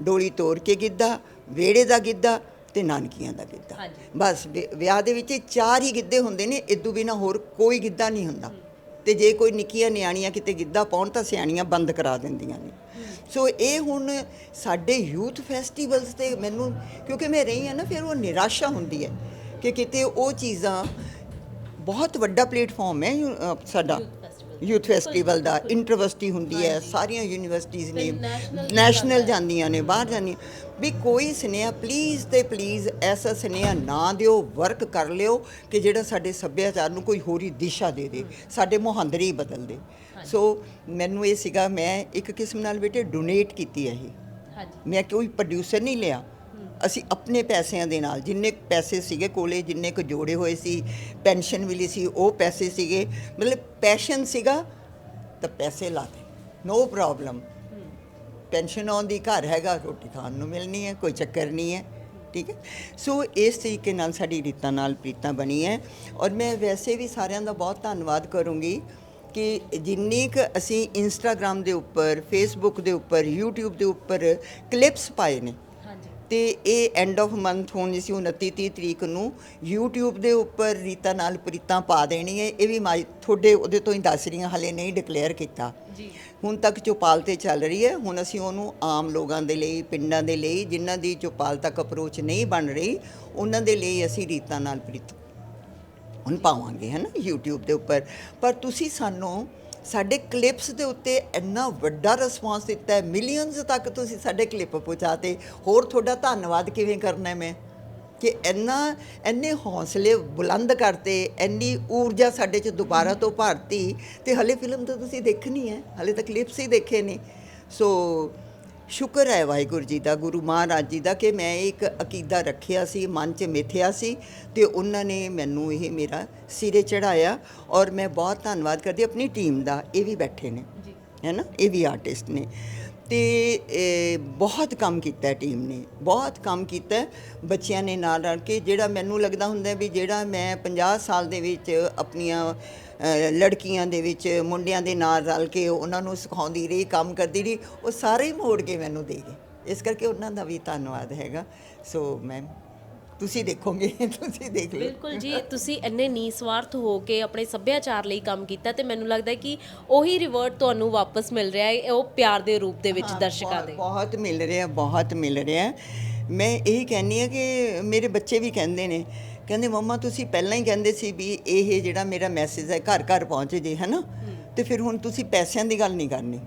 ਡੋਲੀ ਤੋੜ ਕੇ ਗਿੱਧਾ ਵੇੜੇ ਦਾ ਗਿੱਧਾ ਤੇ ਨਾਨਕੀਆਂ ਦਾ ਗਿੱਧਾ। ਬਸ ਵਿਆਹ ਦੇ ਵਿੱਚ ਚਾਰ ਹੀ ਗਿੱਧੇ ਹੁੰਦੇ ਨੇ ਇਦੋਂ ਬਿਨਾ ਹੋਰ ਕੋਈ ਗਿੱਧਾ ਨਹੀਂ ਹੁੰਦਾ। ਤੇ ਜੇ ਕੋਈ ਨਿੱਕੀਆਂ ਨਿਆਣੀਆਂ ਕਿਤੇ ਗਿੱਧਾ ਪਾਉਣ ਤਾਂ ਸਿਆਣੀਆਂ ਬੰਦ ਕਰਾ ਦਿੰਦੀਆਂ ਨੇ। ਸੋ ਇਹ ਹੁਣ ਸਾਡੇ ਯੂਥ ਫੈਸਟੀਵਲਸ ਤੇ ਮੈਨੂੰ ਕਿਉਂਕਿ ਮੈਂ ਰਹੀ ਹਾਂ ਨਾ ਫਿਰ ਉਹ ਨਿਰਾਸ਼ਾ ਹੁੰਦੀ ਹੈ ਕਿ ਕਿਤੇ ਉਹ ਚੀਜ਼ਾਂ ਬਹੁਤ ਵੱਡਾ ਪਲੇਟਫਾਰਮ ਹੈ ਸਾਡਾ ਯੂਥ ਫੈਸਟੀਵਲ। ਦਾ ਇੰਟਰਵਰਸਿਟੀ ਹੁੰਦੀ ਹੈ ਸਾਰੀਆਂ ਯੂਨੀਵਰਸਿਟੀਆਂ ਨੇ ਨੈਸ਼ਨਲ ਜਾਂਦੀਆਂ ਨੇ ਬਾਹਰ ਜਾਂਦੀਆਂ। ਵੀ ਕੋਈ ਸੁਨੇਹਾ ਪਲੀਜ਼ ਤੇ ਪਲੀਜ਼ ਐਸਾ ਸੁਨੇਹਾ ਨਾ ਦਿਓ ਵਰਕ ਕਰ ਲਿਓ ਕਿ ਜਿਹੜਾ ਸਾਡੇ ਸੱਭਿਆਚਾਰ ਨੂੰ ਕੋਈ ਹੋਰੀ ਦਿਸ਼ਾ ਦੇ ਦੇ ਸਾਡੇ ਮੁਹਾਂਦਰੇ ਹੀ ਬਦਲ ਦੇ। ਸੋ ਮੈਨੂੰ ਇਹ ਸੀਗਾ ਮੈਂ ਇੱਕ ਕਿਸਮ ਨਾਲ ਬੇਟੇ ਡੋਨੇਟ ਕੀਤੀ ਹੈ ਇਹ। ਮੈਂ ਕੋਈ ਪ੍ਰੋਡਿਊਸਰ ਨਹੀਂ ਲਿਆ? ਅਸੀਂ ਆਪਣੇ ਪੈਸਿਆਂ ਦੇ ਨਾਲ ਜਿੰਨੇ ਪੈਸੇ ਸੀਗੇ ਕੋਲੇ ਜਿੰਨੇ ਕੁ ਜੋੜੇ ਹੋਏ ਸੀ ਪੈਨਸ਼ਨ ਮਿਲੀ ਸੀ ਉਹ ਪੈਸੇ ਸੀਗੇ। ਮਤਲਬ ਪੈਸ਼ਨ ਸੀਗਾ ਤਾਂ ਪੈਸੇ ਲਾਤੇ ਨੋ ਪ੍ਰੋਬਲਮ ਪੈਨਸ਼ਨ ਆਉਂਦੀ ਘਰ ਹੈਗਾ, ਰੋਟੀ ਖਾਣ ਨੂੰ ਮਿਲਣੀ ਹੈ, ਕੋਈ ਚੱਕਰ ਨਹੀਂ ਹੈ, ਠੀਕ ਹੈ? ਸੋ ਇਸ ਤਰੀਕੇ ਨਾਲ ਸਾਡੀ ਰੀਤਾਂ ਨਾਲ ਪ੍ਰੀਤਾਂ ਬਣੀ ਹੈ। ਔਰ ਮੈਂ ਵੈਸੇ ਵੀ ਸਾਰਿਆਂ ਦਾ ਬਹੁਤ ਧੰਨਵਾਦ ਕਰੂੰਗੀ ਕਿ ਜਿੰਨੀ ਕੁ ਅਸੀਂ ਇੰਸਟਾਗ੍ਰam ਦੇ ਉੱਪਰ ਫੇਸਬੁੱਕ ਦੇ ਉੱਪਰ, YouTube ਦੇ ਉੱਪਰ ਕਲਿੱਪਸ ਪਾਏ ਨੇ। ਤੇ ਇਹ ਐਂਡ ਆਫ ਮੰਥ ਹੋਣੀ ਸੀ 29 30 ਤਰੀਕ ਨੂੰ YouTube ਦੇ ਉੱਪਰ ਰੀਤਾ ਨਾਲ ਪ੍ਰੀਤਾਂ ਪਾ ਦੇਣੀ ਹੈ ਇਹ ਵੀ ਮਾਈ ਤੁਹਾਡੇ ਉਹਦੇ ਤੋਂ ਹੀ ਦੱਸ ਰਹੀਆਂ ਹਲੇ ਨਹੀਂ ਡਿਕਲੇਅਰ ਕੀਤਾ। ਜੀ। ਹੁਣ ਤੱਕ ਚੌਪਾਲ ਤੇ ਚੱਲ ਰਹੀ ਹੈ। ਹੁਣ ਅਸੀਂ ਉਹਨੂੰ ਆਮ ਲੋਕਾਂ ਦੇ ਲਈ ਪਿੰਡਾਂ ਦੇ ਲਈ ਜਿਨ੍ਹਾਂ ਦੀ ਚੌਪਾਲ ਤੱਕ ਅਪਰੋਚ ਨਹੀਂ ਬਣ ਰਹੀ ਉਹਨਾਂ ਦੇ ਲਈ ਅਸੀਂ ਰੀਤਾ ਨਾਲ ਪ੍ਰੀਤ ਹੁਣ ਪਾਵਾਂਗੇ ਹੈ ਨਾ YouTube ਦੇ ਉੱਪਰ। ਪਰ ਤੁਸੀਂ ਸਾਨੂੰ ਸਾਡੇ ਕਲਿੱਪਸ ਦੇ ਉੱਤੇ ਇੰਨਾ ਵੱਡਾ ਰਿਸਪਾਂਸ ਦਿੱਤਾ ਹੈ ਮਿਲੀਅਨਸ ਤੱਕ ਤੁਸੀਂ ਸਾਡੇ ਕਲਿੱਪ ਪਹੁੰਚਾਤੇ। ਹੋਰ ਤੁਹਾਡਾ ਧੰਨਵਾਦ ਕਿਵੇਂ ਕਰਨਾ ਹੈ ਮੈਂ? ਕਿ ਇੰਨਾ, ਇੰਨੇ ਹੌਸਲੇ ਬੁਲੰਦ ਕਰਤੇ, ਇੰਨੀ ਊਰਜਾ ਸਾਡੇ ਚ ਦੁਬਾਰਾ ਤੋਂ ਭਰਤੀ। ਤੇ ਹਲੇ ਫਿਲਮ ਤਾਂ ਤੁਸੀਂ ਦੇਖਣੀ ਹੈ, ਹਲੇ ਤਾਂ ਕਲਿੱਪਸ ਹੀ ਦੇਖੇ ਨੇ। ਸੋ ਸ਼ੁਕਰ ਹੈ ਵਾਹਿਗੁਰੂ ਜੀ ਦਾ ਗੁਰੂ ਮਹਾਰਾਜ ਜੀ ਦਾ ਕਿ ਮੈਂ ਇੱਕ ਅਕੀਦਾ ਰੱਖਿਆ ਸੀ ਮਨ 'ਚ ਮਿਥਿਆ ਸੀ ਤੇ ਉਹਨਾਂ ਨੇ ਮੈਨੂੰ ਇਹ ਮੇਰਾ ਸਿਰੇ ਚੜਾਇਆ ਔਰ ਮੈਂ ਬਹੁਤ ਧੰਨਵਾਦ ਕਰਦੀ ਆਪਣੀ ਟੀਮ ਦਾ ਇਹ ਵੀ ਬੈਠੇ ਨੇ ਹੈ ਨਾ ਇਹ ਵੀ ਆਰਟਿਸਟ ਨੇ ਤੇ ਬਹੁਤ ਕੰਮ ਕੀਤਾ ਟੀਮ ਨੇ ਬਹੁਤ ਕੰਮ ਕੀਤਾ। ਬੱਚਿਆਂ ਨੇ ਨਾਲ ਰਲ ਕੇ ਜਿਹੜਾ ਮੈਨੂੰ ਲੱਗਦਾ ਹੁੰਦਾ ਵੀ ਜਿਹੜਾ ਮੈਂ 50 ਸਾਲ ਦੇ ਵਿੱਚ ਆਪਣੀਆਂ ਲੜਕੀਆਂ ਦੇ ਵਿੱਚ ਮੁੰਡਿਆਂ ਦੇ ਨਾਲ ਰਲ ਕੇ ਉਹਨਾਂ ਨੂੰ ਸਿਖਾਉਂਦੀ ਰਹੀ ਕੰਮ ਕਰਦੀ ਰਹੀ ਉਹ ਸਾਰੇ ਹੀ ਮੋੜ ਕੇ ਮੈਨੂੰ ਦੇ ਗਏ। ਇਸ ਕਰਕੇ ਉਹਨਾਂ ਦਾ ਵੀ ਧੰਨਵਾਦ ਹੈਗਾ। ਸੋ ਮੈਂ ਤੁਸੀਂ ਦੇਖੋਗੇ ਤੁਸੀਂ ਦੇਖ ਲਿਓ। ਬਿਲਕੁਲ ਜੀ ਤੁਸੀਂ ਇੰਨੇ ਨੀਸਵਾਰਥ ਹੋ ਕੇ ਆਪਣੇ ਸੱਭਿਆਚਾਰ ਲਈ ਕੰਮ ਕੀਤਾ ਤੇ ਮੈਨੂੰ ਲੱਗਦਾ ਕਿ ਉਹੀ ਰਿਵਰਟ ਤੁਹਾਨੂੰ ਵਾਪਸ ਮਿਲ ਰਿਹਾ ਹੈ ਉਹ ਪਿਆਰ ਦੇ ਰੂਪ ਦੇ ਵਿੱਚ ਦਰਸ਼ਕਾਂ ਦੇ। ਬਹੁਤ ਮਿਲ ਰਿਹਾ ਬਹੁਤ ਮਿਲ ਰਿਹਾ। ਮੈਂ ਇਹੀ ਕਹਿੰਨੀ ਆ ਕਿ ਮੇਰੇ ਬੱਚੇ ਵੀ ਕਹਿੰਦੇ ਨੇ ਕਹਿੰਦੇ ਮੰਮਾ ਤੁਸੀਂ ਪਹਿਲਾਂ ਹੀ ਕਹਿੰਦੇ ਸੀ ਵੀ ਇਹ ਜਿਹੜਾ ਮੇਰਾ ਮੈਸੇਜ ਹੈ ਘਰ ਘਰ ਪਹੁੰਚ ਜੇ ਹਨਾ? ਤੇ ਫਿਰ ਹੁਣ ਤੁਸੀਂ ਪੈਸਿਆਂ ਦੀ ਗੱਲ ਨਹੀਂ ਕਰਨੀ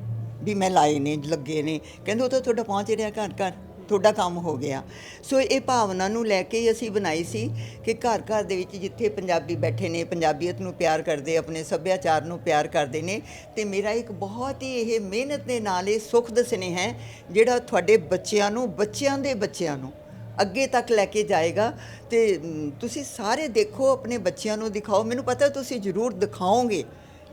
ਵੀ ਮੈਂ ਲਾਏ ਨੇ ਲੱਗੇ ਨੇ। ਕਹਿੰਦੇ ਉਹ ਤਾਂ ਤੁਹਾਡਾ ਪਹੁੰਚ ਰਿਹਾ ਘਰ ਘਰ ਤੁਹਾਡਾ ਕੰਮ ਹੋ ਗਿਆ। ਸੋ ਇਹ ਭਾਵਨਾ ਨੂੰ ਲੈ ਕੇ ਅਸੀਂ ਬਣਾਈ ਸੀ ਕਿ ਘਰ ਘਰ ਦੇ ਵਿੱਚ ਜਿੱਥੇ ਪੰਜਾਬੀ ਬੈਠੇ ਨੇ ਪੰਜਾਬੀਅਤ ਨੂੰ ਪਿਆਰ ਕਰਦੇ ਆਪਣੇ ਸੱਭਿਆਚਾਰ ਨੂੰ ਪਿਆਰ ਕਰਦੇ ਨੇ ਤੇ ਮੇਰਾ ਇੱਕ ਬਹੁਤ ਹੀ ਇਹ ਮਿਹਨਤ ਦੇ ਨਾਲ ਇਹ ਸੁੱਖ ਦਸਨੇ ਹੈ ਜਿਹੜਾ ਤੁਹਾਡੇ ਬੱਚਿਆਂ ਨੂੰ ਬੱਚਿਆਂ ਦੇ ਬੱਚਿਆਂ ਨੂੰ ਅੱਗੇ ਤੱਕ ਲੈ ਕੇ ਜਾਏਗਾ। ਤੇ ਤੁਸੀਂ ਸਾਰੇ ਦੇਖੋ ਆਪਣੇ ਬੱਚਿਆਂ ਨੂੰ ਦਿਖਾਓ। ਮੈਨੂੰ ਪਤਾ ਤੁਸੀਂ ਜ਼ਰੂਰ ਦਿਖਾਓਗੇ।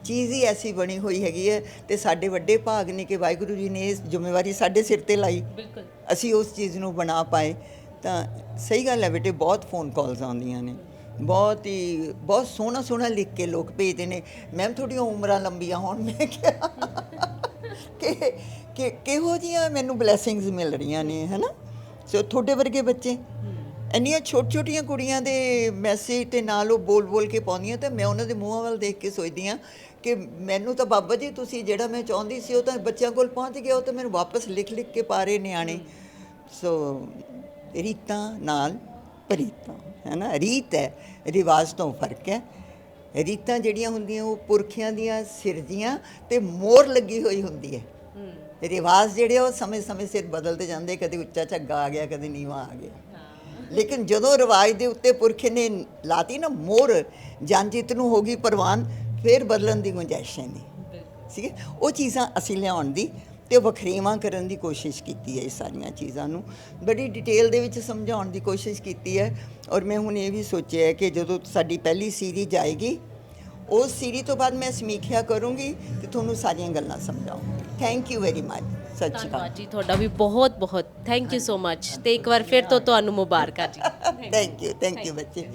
ਚੀਜ਼ ਹੀ ਐਸੀ ਬਣੀ ਹੋਈ ਹੈਗੀ ਹੈ। ਤੇ ਸਾਡੇ ਵੱਡੇ ਭਾਗ ਨੇ ਕਿ ਵਾਹਿਗੁਰੂ ਜੀ ਨੇ ਇਸ ਜ਼ਿੰਮੇਵਾਰੀ ਸਾਡੇ ਸਿਰ ਤੇ ਲਾਈ। ਬਿਲਕੁਲ। ਅਸੀਂ ਉਸ ਚੀਜ਼ ਨੂੰ ਬਣਾ ਪਾਏ। ਤਾਂ ਸਹੀ ਗੱਲ ਹੈ ਬੇਟੇ ਬਹੁਤ ਫੋਨ ਕਾਲਸ ਆਉਂਦੀਆਂ ਨੇ। ਬਹੁਤ ਹੀ ਬਹੁਤ ਸੋਹਣਾ ਸੋਹਣਾ ਲਿਖ ਕੇ ਲੋਕ ਭੇਜਦੇ ਨੇ। ਮੈਮ ਤੁਹਾਡੀਆਂ ਉਮਰਾਂ ਲੰਬੀਆਂ ਹੋਣ ਮੈਂ ਕਿਹਾ। ਕਿ ਕਿ ਕਿਹੋ ਜੀਆਂ ਮੈਨੂੰ ਬਲੇਸਿੰਗਸ ਮਿਲ ਰਹੀਆਂ ਨੇ ਹੈਨਾ ਸੋ ਤੁਹਾਡੇ ਵਰਗੇ ਬੱਚੇ? ਇੰਨੀਆਂ ਛੋਟ ਛੋਟੀਆਂ ਕੁੜੀਆਂ ਦੇ ਮੈਸੇਜ ਤੇ ਨਾਲ ਉਹ ਬੋਲ ਬੋਲ ਕੇ ਪਾਉਂਦੀਆਂ ਤੇ ਮੈਂ ਉਹਨਾਂ ਦੇ ਮੂੰਹਾਂ ਵੱਲ ਦੇਖ ਕੇ ਸੋਚਦੀ ਆ ਕਿ ਮੈਨੂੰ ਤਾਂ ਬਾਬਾ ਜੀ ਤੁਸੀਂ ਜਿਹੜਾ ਮੈਂ ਚਾਹੁੰਦੀ ਸੀ ਉਹ ਤਾਂ ਬੱਚਿਆਂ ਕੋਲ ਪਹੁੰਚ ਗਿਆ, ਉਹ ਤਾਂ ਮੈਨੂੰ ਵਾਪਸ ਲਿਖ ਲਿਖ ਕੇ ਪਾ ਰਹੇ ਨਿਆਣੇ। ਸੋ ਰੀਤਾਂ ਨਾਲ ਪ੍ਰੀਤਾਂ ਹੈ ਨਾ ਰੀਤ ਹੈ, ਰਿਵਾਜ ਤੋਂ ਫ਼ਰਕ ਹੈ। ਰੀਤਾਂ ਜਿਹੜੀਆਂ ਹੁੰਦੀਆਂ ਉਹ ਪੁਰਖਿਆਂ ਦੀਆਂ ਸਿਰਜੀਆਂ ਤੇ ਮੋਰ ਲੱਗੀ ਹੋਈ ਹੁੰਦੀ ਹੈ। ਰਿਵਾਜ ਜਿਹੜੇ ਉਹ ਸਮੇਂ-ਸਮੇਂ ਸਿਰ ਬਦਲਦੇ ਜਾਂਦੇ ਕਦੇ ਉੱਚਾ ਝੱਗਾ ਆ ਗਿਆ ਕਦੇ ਨੀਵਾ ਆ ਗਿਆ। ਲੇਕਿਨ ਜਦੋਂ ਰਿਵਾਜ ਦੇ ਉੱਤੇ ਪੁਰਖ ਨੇ ਲਾਤੀ ਨਾ ਮੋਹਰ ਜਨਜੀਤ ਨੂੰ ਹੋ ਗਈ ਪ੍ਰਵਾਨ ਫਿਰ ਬਦਲਣ ਦੀ ਗੁੰਜਾਇਸ਼ ਨਹੀਂ ਠੀਕ ਹੈ? ਉਹ ਚੀਜ਼ਾਂ ਅਸੀਂ ਲਿਆਉਣ ਦੀ ਤੇ ਵਖਰੇਵਾਂ ਕਰਨ ਦੀ ਕੋਸ਼ਿਸ਼ ਕੀਤੀ ਹੈ ਇਹ ਸਾਰੀਆਂ ਚੀਜ਼ਾਂ ਨੂੰ। ਬੜੀ ਡਿਟੇਲ ਦੇ ਵਿੱਚ ਸਮਝਾਉਣ ਦੀ ਕੋਸ਼ਿਸ਼ ਕੀਤੀ ਹੈ ਔਰ ਮੈਂ ਹੁਣ ਇਹ ਵੀ ਸੋਚਿਆ ਹੈ ਕਿ ਜਦੋਂ ਸਾਡੀ ਪਹਿਲੀ ਸੀਰੀਜ਼ ਆਏਗੀ ਉਸ ਸੀਰੀ ਤੋਂ ਬਾਅਦ ਮੈਂ ਸਮੀਖਿਆ ਕਰੂੰਗੀ ਤੇ ਤੁਹਾਨੂੰ ਸਾਰੀਆਂ ਗੱਲਾਂ ਸਮਝਾਉਂਗੀ। ਥੈਂਕ ਯੂ ਵੈਰੀ ਮਚ ਸਤਿ ਸ਼੍ਰੀ ਅਕਾਲ ਧੰਨਵਾਦ ਜੀ ਤੁਹਾਡਾ ਵੀ ਬਹੁਤ ਬਹੁਤ। ਥੈਂਕ ਯੂ ਸੋ ਮਚ ਤੇ ਇੱਕ ਵਾਰ ਫਿਰ ਤੋਂ ਤੁਹਾਨੂੰ ਮੁਬਾਰਕਾਂ ਜੀ। ਥੈਂਕ ਯੂ ਥੈਂਕ ਯੂ ਬੱਚੇ।